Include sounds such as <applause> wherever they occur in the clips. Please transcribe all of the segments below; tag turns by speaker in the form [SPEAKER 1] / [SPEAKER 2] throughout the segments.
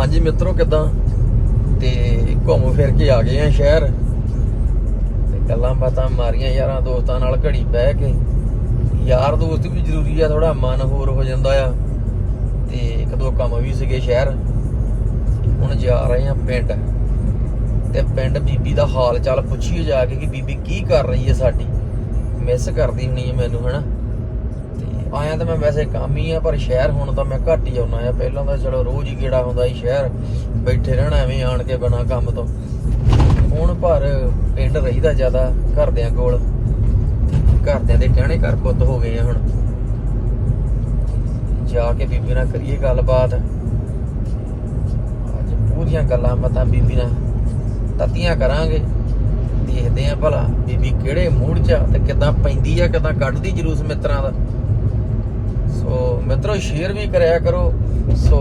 [SPEAKER 1] ਹਾਂਜੀ ਮਿੱਤਰੋ, ਕਿਦਾਂ? ਤੇ ਘੁੰਮ ਫਿਰ ਕੇ ਆ ਗਏ ਆ ਸ਼ਹਿਰ। ਤੇ ਗੱਲਾਂ ਬਾਤਾਂ ਮਾਰੀਆਂ ਯਾਰਾਂ ਦੋਸਤਾਂ ਨਾਲ ਘੜੀ ਬਹਿ ਕੇ। ਯਾਰ ਦੋਸਤ ਵੀ ਜ਼ਰੂਰੀ ਆ ਥੋੜਾ ਮਨ ਹੋਰ ਹੋ ਜਾਂਦਾ ਆ। ਤੇ ਇੱਕ ਦੋ ਕੰਮ ਵੀ ਸੀਗੇ ਸ਼ਹਿਰ। ਹੁਣ ਜਾ ਰਹੇ ਆ ਪਿੰਡ। ਤੇ ਪਿੰਡ ਬੀਬੀ ਦਾ ਹਾਲ ਚਾਲ ਪੁੱਛੀਏ ਜਾ ਕੇ ਕਿ ਬੀਬੀ ਕੀ ਕਰ ਰਹੀ ਹੈ ਸਾਡੀ। ਮਿਸ ਕਰਦੀ ਹੋਣੀ ਹੈ ਮੈਨੂੰ, ਹਨਾ? ਆਇਆ ਤਾਂ ਮੈਂ ਵੈਸੇ ਕੰਮ ਹੀ ਆ, ਪਰ ਸ਼ਹਿਰ ਹੁਣ ਤਾਂ ਮੈਂ ਘੱਟ ਹੀ ਆਉਣਾ ਆ। ਪਹਿਲਾਂ ਤਾਂ ਚਲੋ ਰੋਜ਼ ਹੀ ਗੇੜਾ ਹੁੰਦਾ ਸੀ ਸ਼ਹਿਰ, ਬੈਠੇ ਰਹਿਣਾ ਐਵੇਂ ਆਣ ਕੇ ਬਣਾ ਕੰਮ ਤੋਂ। ਹੁਣ ਪਰ ਪਿੰਡ ਰਹੀਦਾ ਜ਼ਿਆਦਾ, ਘਰਦਿਆਂ ਕੋਲ। ਘਰਦਿਆਂ ਦੇ ਕਹਿਣੇ ਘਰ ਪੁੱਤ ਹੋ ਗਏ ਆ ਹੁਣ। ਜਾ ਕੇ ਬੀਬੀ ਨਾਲ ਕਰੀਏ ਗੱਲਬਾਤ। ਅੱਜ ਪੂਰੀਆਂ ਗੱਲਾਂ ਬਾਤਾਂ ਬੀਬੀ ਨਾਲ। ਤਤੀਆਂ ਕਰਾਂਗੇ। ਦੇਖਦੇ ਆ ਭਲਾ ਬੀਬੀ ਕਿਹੜੇ ਮੂਡ 'ਚ ਆ ਤੇ ਕਿਦਾਂ ਪੈਂਦੀ ਆ, ਕਿਦਾਂ ਕੱਢਦੀ ਜਲੂਸ ਮਿੱਤਰਾਂ ਦਾ। ਸੋ ਮਿੱਤਰੋ ਸ਼ੇਅਰ ਵੀ ਕਰਿਆ ਕਰੋ। ਸੋ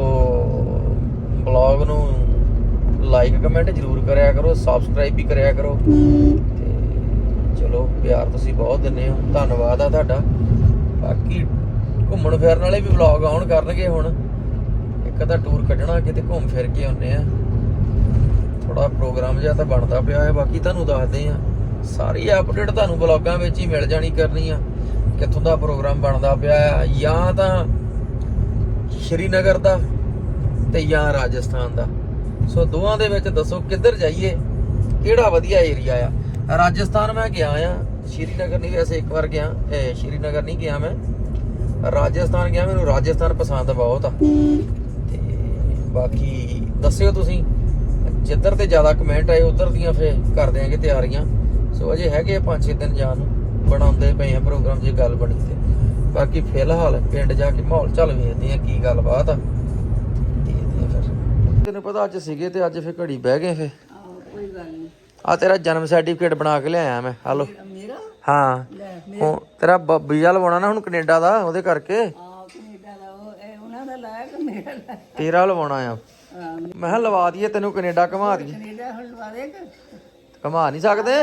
[SPEAKER 1] ਬਲੌਗ ਨੂੰ ਲਾਈਕ ਕਮੈਂਟ ਜਰੂਰ ਕਰਿਆ ਕਰੋ ਸਬਸਕ੍ਰਾਈਬ ਵੀ ਕਰਿਆ ਕਰੋ। ਤੇ ਚਲੋ, ਪਿਆਰ ਤੁਸੀਂ ਬਹੁਤ ਦਿੰਦੇ ਹੋ। ਧੰਨਵਾਦ ਆ ਤੁਹਾਡਾ। ਬਾਕੀ ਘੁੰਮਣ ਫਿਰਨ ਵਾਲੇ ਵੀ ਵਲੌਗ ਆਉਣ ਕਰਨਗੇ ਹੁਣ। ਇੱਕ ਤਾਂ ਟੂਰ ਕੱਢਣਾ, ਕਿਤੇ ਘੁੰਮ ਫਿਰ ਕੇ ਆਉਨੇ ਆ। ਥੋੜਾ ਪ੍ਰੋਗਰਾਮ ਜਿਹਾ ਤਾਂ ਬਣਦਾ ਪਿਆ ਹੈ। ਬਾਕੀ ਤੁਹਾਨੂੰ ਦੱਸਦੇ ਆ, ਸਾਰੀ ਅਪਡੇਟ ਤੁਹਾਨੂੰ ਵਲੌਗਾਂ ਵਿੱਚ ਹੀ ਮਿਲ ਜਾਣੀ ਕਰਨੀ ਆ। ਕਿੱਥੋਂ ਦਾ ਪ੍ਰੋਗਰਾਮ ਬਣਦਾ ਪਿਆ ਜਾਂ ਤਾਂ ਸ਼੍ਰੀਨਗਰ ਦਾ ਤੇ ਜਾਂ ਰਾਜਸਥਾਨ ਦਾ। ਸੋ ਦੋਵਾਂ ਦੇ ਵਿੱਚ ਦੱਸੋ ਕਿੱਧਰ ਜਾਈਏ, ਕਿਹੜਾ ਵਧੀਆ ਏਰੀਆ ਆ? ਰਾਜਸਥਾਨ ਮੈਂ ਗਿਆ ਆ, ਸ਼੍ਰੀਨਗਰ ਨਹੀਂ, ਵੈਸੇ ਇੱਕ ਵਾਰ ਗਿਆ ਇਹ ਸ਼੍ਰੀਨਗਰ ਨਹੀਂ ਗਿਆ ਮੈਂ। ਰਾਜਸਥਾਨ ਗਿਆ, ਮੈਨੂੰ ਰਾਜਸਥਾਨ ਪਸੰਦ ਬਹੁਤ ਆ। ਤੇ ਬਾਕੀ ਦੱਸਿਓ ਤੁਸੀਂ, ਜਿੱਧਰ ਤੇ ਜ਼ਿਆਦਾ ਕਮੈਂਟ ਆਏ, ਉਧਰ ਦੀਆਂ ਫੇ ਕਰ ਦਿਆਂਗੇ ਤਿਆਰੀਆਂ। ਸੋ ਅਜੇ ਹੈਗੇ 5-6 ਦਿਨ ਜਾਣ ਨੂੰ। ਬਣਾਉਂਦੇ ਪਏ ਆ ਪ੍ਰੋਗਰਾਮ ਜੇ ਗੱਲ ਬਣੀ ਤੇ। ਬਾਕੀ ਫਿਲਹਾਲ ਪਿੰਡ ਜਾ ਕੇ ਮਾਹੌਲ ਚੱਲ ਵੇਖਦੇ ਆ ਕੀ ਗੱਲਬਾਤ ਆ। ਦੇਖਦੇ ਆ ਫਿਰ। ਤੈਨੂੰ ਪਤਾ ਅੱਜ ਸੀਗੇ ਤੇ ਅੱਜ ਫੇ ਘੜੀ ਬਹਿ ਗਏ ਫੇ
[SPEAKER 2] ਆਹੋ ਕੋਈ ਗੱਲ ਨਹੀਂ
[SPEAKER 1] ਆ ਤੇਰਾ ਜਨਮ ਸਰਟੀਫਿਕੇਟ ਬਣਾ ਕੇ ਲਿਆਇਆ ਮੈਂ। ਹਲੋ
[SPEAKER 2] ਮੇਰਾ?
[SPEAKER 1] ਹਾਂ। ਉਹ ਤੇਰਾ ਵੀਜ਼ਾ ਲਵਾਉਣਾ ਨਾ ਹੁਣ ਕੈਨੇਡਾ ਦਾ ਉਹਦੇ ਕਰਕੇ।
[SPEAKER 2] ਆ ਕੈਨੇਡਾ ਦਾ ਉਹ ਇਹ ਉਹਨਾਂ ਦਾ ਲਾਇਆ ਕਿ ਮੇਰਾ ਲਾਇਆ
[SPEAKER 1] ਤੇਰਾ ਲਵਾਉਣਾ ਆ। ਮੈਂ ਕਿਹਾ ਲਵਾ ਦਈਏ ਤੈਨੂੰ ਕੈਨੇਡਾ ਘੁਮਾ ਦਈਏ।
[SPEAKER 2] ਕੈਨੇਡਾ ਹੁਣ ਲਵਾ ਦੇ ਕਿ?
[SPEAKER 1] ਘੁਮਾ ਨਹੀਂ ਸਕਦੇ?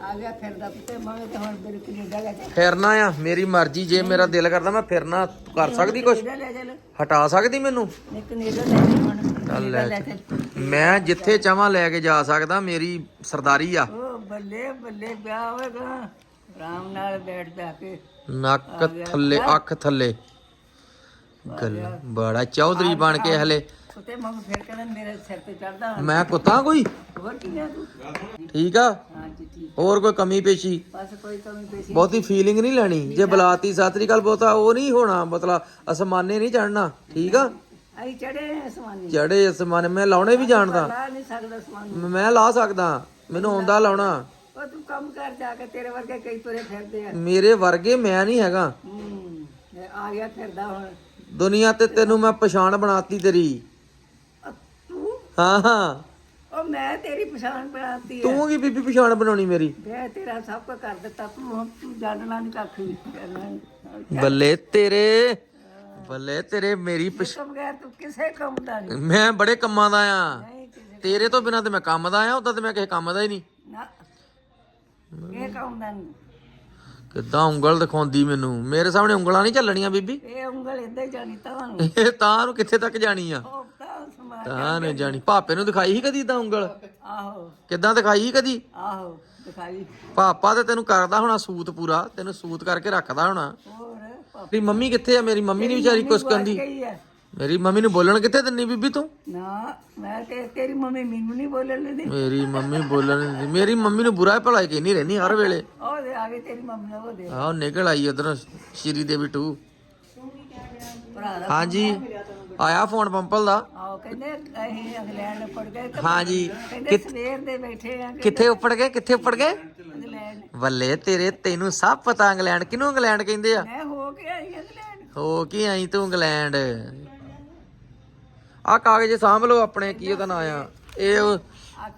[SPEAKER 2] ਆ ਗਿਆ ਫਿਰਦਾ ਪੁੱਤੇ ਮੈਂ ਤਾਂ ਹੁਣ ਮੇਰੇ ਕੈਨੇਡਾ ਲੈ ਜਾ
[SPEAKER 1] ਫਿਰਨਾ ਆ ਮੇਰੀ ਮਰਜ਼ੀ ਜੇ ਮੇਰਾ ਦਿਲ ਕਰਦਾ ਮੈਂ ਫਿਰਨਾ ਤੂੰ ਕਰ ਸਕਦੀ ਕੁਛ?
[SPEAKER 2] ਕੈਨੇਡਾ ਲੈ
[SPEAKER 1] ਹਟਾ ਸਕਦੀ ਮੈਨੂੰ?
[SPEAKER 2] ਨੇ ਕੈਨੇਡਾ ਲੈ ਜਾ ਹੁਣ
[SPEAKER 1] ਚੱਲ
[SPEAKER 2] ਕੈਨੇਡਾ
[SPEAKER 1] ਲੈ
[SPEAKER 2] ਲੈ ਚੱਲ।
[SPEAKER 1] ਮੈਂ ਜਿੱਥੇ ਚਾਹਾਂ ਲੈ ਕੇ ਜਾ ਸਕਦਾ ਮੇਰੀ ਸਰਦਾਰੀ ਆ।
[SPEAKER 2] ਉਹ ਬੱਲੇ ਬੱਲੇ ਵਿਆਹ ਹੋਵੇਗਾ ਆਰਾਮ ਨਾਲ ਬੈਠ ਜਾ ਕੇ।
[SPEAKER 1] ਨੱਕ ਥੱਲੇ ਅੱਖ ਥੱਲੇ। ਗੱਲ ਬੜਾ ਚੌਧਰੀ ਬਣ ਕੇ ਹਲੇ।
[SPEAKER 2] ਮੈਂ ਫਿਰ ਕਹਿੰਦਾ ਮੇਰੇ ਸਿਰ ਤੇ ਚੜਦਾ
[SPEAKER 1] ਮੈਂ ਕੁੱਤਾ ਕੋਈ?
[SPEAKER 2] ਹੋਰ ਕੀ ਹੈ ਤੂੰ?
[SPEAKER 1] ਠੀਕ ਆ?
[SPEAKER 2] ਠੀਕ।
[SPEAKER 1] ਹੋਰ ਕੋਈ ਕਮੀ ਪੇਸ਼ੀ?
[SPEAKER 2] ਬਸ ਕੋਈ ਕਮੀ ਪੇਸ਼ੀ
[SPEAKER 1] ਬਹੁਤੀ ਫੀਲਿੰਗ ਨਹੀਂ ਲੈਣੀ। ਜੇ ਬੁਲਾਤੀ ਸਾਤਰੀ ਗੱਲ ਬਹੁਤਾ ਉਹ ਨਹੀਂ ਹੋਣਾ। ਮਤਲਬ ਅਸਮਾਨੇ ਨਹੀਂ ਚੜਨਾ ਠੀਕ ਆ?
[SPEAKER 2] ਆਈ ਚੜੇ ਅਸਮਾਨੀ
[SPEAKER 1] ਚੜੇ ਅਸਮਾਨੇ ਮੈਂ ਲਾਉਣੇ ਵੀ ਜਾਣਦਾ।
[SPEAKER 2] ਲਾ ਨਹੀਂ ਸਕਦਾ ਅਸਮਾਨ
[SPEAKER 1] ਮੈਂ ਲਾ ਸਕਦਾ। ਮੈਨੂੰ ਆਉਂਦਾ ਲਾਉਣਾ।
[SPEAKER 2] ਉਹ ਤੂੰ ਕੰਮ ਕਰ ਜਾ ਕੇ ਤੇਰੇ ਵਰਗੇ ਕਈ ਤੁਰੇ ਫਿਰਦੇ ਆ।
[SPEAKER 1] ਮੇਰੇ ਵਰਗੇ ਮੈਂ ਨਹੀਂ ਹੈਗਾ।
[SPEAKER 2] ਹੂੰ ਇਹ ਆ ਗਿਆ ਫਿਰਦਾ ਹੁਣ।
[SPEAKER 1] ਦੁਨੀਆ ਤੇ ਤੈਨੂੰ ਮੈਂ ਪਛਾਣ ਬਣਾਤੀ ਤੇਰੀ। ਹਾਂ ਹਾਂ।
[SPEAKER 2] ਉਹ ਮੈਂ ਤੇਰੀ ਪਛਾਣ ਬਣਾਤੀ ਹੈ।
[SPEAKER 1] ਤੂੰ ਕੀ ਬੀਬੀ ਪਛਾਣ ਬਣਾਉਣੀ ਮੇਰੀ?
[SPEAKER 2] ਮੈਂ ਤੇਰਾ ਸਭ ਕੁਝ ਕਰ ਦਿੱਤਾ ਤੂੰ ਹੁਣ ਤੂੰ ਜਾਣਨਾ ਨਹੀਂ ਕੱਖ ਵੀ। ਕਰਨਾ ਨਹੀਂ
[SPEAKER 1] ਬੱਲੇ ਤੇਰੇ ਬੱਲੇ ਤੇਰੇ ਮੇਰੀ ਪਛ-
[SPEAKER 2] ਤੋਂ ਬਗੈਰ ਤੂੰ ਕਿਸੇ ਕੰਮ ਦਾ ਨਹੀਂ
[SPEAKER 1] ਮੈਂ ਬੜੇ ਕੰਮਾਂ ਦਾ ਆ।
[SPEAKER 2] ਨਹੀਂ ਕਿਸੇ
[SPEAKER 1] ਤੇਰੇ ਤੋਂ ਬਿਨਾ ਤੇ ਮੈਂ ਕੰਮ ਦਾ ਆ ਉਦਾਂ ਤੇ ਮੈਂ ਕਿਸੇ ਕੰਮ ਦਾ ਹੀ ਨਹੀਂ।
[SPEAKER 2] ਨਾ ਇਹ ਕੰਮ ਦਾ ਨਹੀਂ
[SPEAKER 1] ਕਿੱਦਾਂ ਉਂਗਲ ਦਿਖਾਉਂਦੀ ਮੈਨੂੰ? ਮੇਰੇ ਸਾਹਮਣੇ ਉਂਗਲਾਂ ਨਹੀਂ ਚੱਲਣੀਆਂ ਬੀਬੀ।
[SPEAKER 2] ਇਹ ਉਂਗਲ ਹੀ ਜਾਣੀ ਤੁਹਾਨੂੰ
[SPEAKER 1] ਇਹ ਤਾਂ ਨੂੰ ਕਿੱਥੇ ਤੱਕ ਜਾਣੀ ਆ?
[SPEAKER 2] ਉਹ ਤਾਂ
[SPEAKER 1] ਨੇ ਜਾਣੀ। ਭਾਪੇ ਨੂੰ ਦਿਖਾਈ ਸੀ ਕਦੀ ਤਾਂ ਉਂਗਲ?
[SPEAKER 2] ਆਹੋ।
[SPEAKER 1] ਕਿੱਦਾਂ ਦਿਖਾਈ ਸੀ ਕਦੀ?
[SPEAKER 2] ਆਹੋ ਦਿਖਾਈ।
[SPEAKER 1] ਪਾਪਾ ਤੇ ਤੈਨੂੰ ਕਰਦਾ ਹੋਣਾ ਸੂਤ ਪੂਰਾ ਤੈਨੂੰ ਸੂਤ ਕਰਕੇ ਰੱਖਦਾ ਹੋਣਾ।
[SPEAKER 2] ਹੋਰ ਪਾਪਾ
[SPEAKER 1] ਤੇਰੀ ਮੰਮੀ ਕਿੱਥੇ ਆ? ਮੇਰੀ ਮੰਮੀ ਨਹੀਂ ਵਿਚਾਰੀ ਕੁਛ
[SPEAKER 2] ਗਈ ਹੈ
[SPEAKER 1] ਮੇਰੀ ਮੰਮੀ ਨੂੰ ਬੋਲਣ ਕਿੱਥੇ ਦਿੰਨੀ ਬੀਬੀ ਤੂੰ?
[SPEAKER 2] ਨਾ ਮੈਂ ਤੇ ਤੇਰੀ ਮੰਮੀ ਮੈਨੂੰ ਨਹੀਂ ਬੋਲਣ ਦਿੰਦੀ।
[SPEAKER 1] ਮੇਰੀ ਮੰਮੀ ਬੋਲਣ ਨਹੀਂ ਦਿੰਦੀ। ਮੇਰੀ ਮੰਮੀ ਨੂੰ ਬੁਰਾ ਭਲਾ ਕਹਿੰਦੀ ਰਹਿੰਦੀ ਹਰ ਵੇਲੇ।
[SPEAKER 2] ਉਹ ਦੇ ਆ ਗਈ ਤੇਰੀ ਮੰਮੀ ਉਹ ਦੇ।
[SPEAKER 1] ਆਹ ਨਿਕਲ ਆਈ ਉਧਰ ਸ਼੍ਰੀ ਦੇਵੀ 2
[SPEAKER 2] ਭਰਾ ਦਾ
[SPEAKER 1] ਹਾਂਜੀ। ਆਇਆ ਫੋਨ ਪੰਪਲ ਦਾ।
[SPEAKER 2] ਆਓ ਕਹਿੰਦੇ ਅਸੀਂ ਇੰਗਲੈਂਡ ਪੜ ਗਏ ਤੇ
[SPEAKER 1] ਹਾਂਜੀ
[SPEAKER 2] ਕਹਿੰਦੇ ਸਵੇਰ ਦੇ ਬੈਠੇ ਆ
[SPEAKER 1] ਕਿੱਥੇ ਉੱਪੜ ਗਏ ਕਿੱਥੇ ਉੱਪੜ ਗਏ?
[SPEAKER 2] ਇੰਗਲੈਂਡ।
[SPEAKER 1] ਬੱਲੇ ਤੇਰੇ ਤੈਨੂੰ ਸਭ ਪਤਾ ਇੰਗਲੈਂਡ ਕਿਹਨੂੰ ਇੰਗਲੈਂਡ ਕਹਿੰਦੇ ਆ?
[SPEAKER 2] ਮੈਂ ਹੋ ਕੇ ਆਈ ਇੰਗਲੈਂਡ।
[SPEAKER 1] ਹੋ ਕੀ ਆਈ ਤੂੰ ਇੰਗਲੈਂਡ। ਆ ਕਾਗਜ਼ ਸਾਂਭ ਲਓ ਆਪਣੇ ਕੀ ਉਹਦਾ ਨਾਂ ਆ? ਇਹ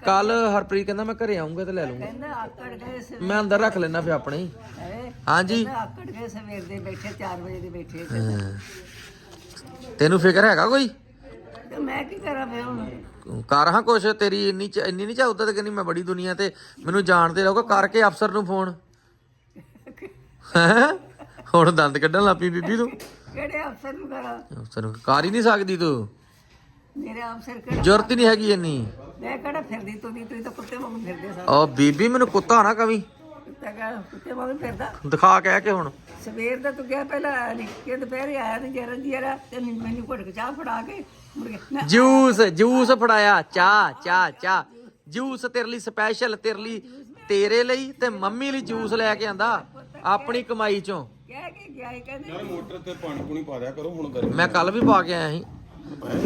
[SPEAKER 1] ਕੱਲ ਹਰਪ੍ਰੀਤ ਕਹਿੰਦਾ ਮੈਂ ਘਰੇ ਆਉਂਗਾ ਤੇ ਲੈ ਲੂੰਗਾ
[SPEAKER 2] ਕਹਿੰਦਾ ਆਕੜ ਗਏ ਸਵੇਰ
[SPEAKER 1] ਮੈਂ ਅੰਦਰ ਰੱਖ ਲੈਣਾ ਫੇ ਆਪਣੇ ਹੀ। ਹਾਂਜੀ।
[SPEAKER 2] ਆਕੜ ਗਏ ਸਵੇਰ ਦੇ ਬੈਠੇ 4 ਵਜੇ ਦੇ ਬੈਠੇ
[SPEAKER 1] ਹਾਂ। ਤੈਨੂੰ ਫਿਕਰ ਹੈਗਾ ਕੋਈ?
[SPEAKER 2] ਤੇ ਮੈਂ ਕੀ ਕਰਾਂ ਫੇ ਹੁਣ?
[SPEAKER 1] ਕਰ ਹਾਂ ਕੁਛ ਤੇਰੀ ਇੰਨੀ ਚ- ਇੰਨੀ ਨਹੀਂ ਚਾਹੁੰਦਾ ਤੇ ਕਹਿੰਦੀ ਮੈਂ ਬੜੀ ਦੁਨੀਆ ਤੇ ਮੈਨੂੰ ਜਾਣਦੇ ਰਹੋਗਾ ਕਰਕੇ ਅਫਸਰ ਨੂੰ ਫੋਨ। ਹੈਂ? ਹੁਣ ਦੰਦ ਕੱਢਣ ਲੱਪੀ ਬੀਬੀ ਤੂੰ।
[SPEAKER 2] ਕਿਹੜੇ ਅਫਸਰ ਨੂੰ ਕਰਾਂ?
[SPEAKER 1] ਅਫਸਰ ਨੂੰ ਕਰ ਹੀ ਨਹੀਂ ਸਕਦੀ ਤੂੰ।
[SPEAKER 2] ਮੇਰੇ ਆਪ ਸਿਰ ਕਿਹੜਾ
[SPEAKER 1] ਜ਼ਰੂਰਤ ਹੀ ਨਹੀਂ ਹੈਗੀ ਇੰਨੀ।
[SPEAKER 2] ਮੈਂ ਕਿਹੜਾ ਫਿਰਦੀ ਤੁਦੀ ਤੁਸੀਂ ਤਾਂ ਕੁੱਤੇ ਵਾਂਗ ਫਿਰਦੇ ਸਾ
[SPEAKER 1] ਓ ਬੀਬੀ ਮੈਨੂੰ ਕੁੱਤਾ ਨਾ ਕਵੀ।
[SPEAKER 2] ਕੁੱਤੇ ਵਾਂਗ ਫਿਰਦਾ।
[SPEAKER 1] ਦਿਖਾ ਕਹਿ ਕੇ ਹੁਣ।
[SPEAKER 2] ਸਵੇਰ ਦਾ ਤੂੰ ਗਿਆ ਪਹਿਲਾਂ ਨਿੱਕੇ ਦੁਪਹਿਰੇ ਆਇਆ ਤੇ ਜਰਾ ਜਰਾ ਤੇ ਮੈਨੂੰ ਘੁੱਟ ਕੇ ਚਾਹ ਫੜਾ ਕੇ ਮੁੜ ਗਿਆ ਮੈਂ
[SPEAKER 1] ਜੂਸ ਜੂਸ ਫੜਾਇਆ ਚਾਹ ਚਾਹ ਚਾਹ। ਜੂਸ ਤੇਰੇ ਲਈ ਸਪੈਸ਼ਲ ਤੇਰੇ ਲਈ ਤੇਰੇ ਲਈ ਤੇ ਮੰਮੀ ਲਈ ਜੂਸ ਲੈ ਕੇ ਆਂਦਾ ਆਪਣੀ ਕਮਾਈ ਚੋਂ।
[SPEAKER 2] ਕਹਿ ਕੇ ਗਿਆ ਇਹ ਕਹਿੰਦੇ
[SPEAKER 3] ਯਾਰ ਮੋਟਰ ਤੇ ਪਾਣੀ ਪੂਣੀ ਪਾ ਦਿਆ ਕਰੋ ਹੁਣ ਗਰਮੀ
[SPEAKER 1] ਮੈਂ ਕੱਲ ਵੀ ਪਾ ਕੇ ਆਇਆ ਸੀ।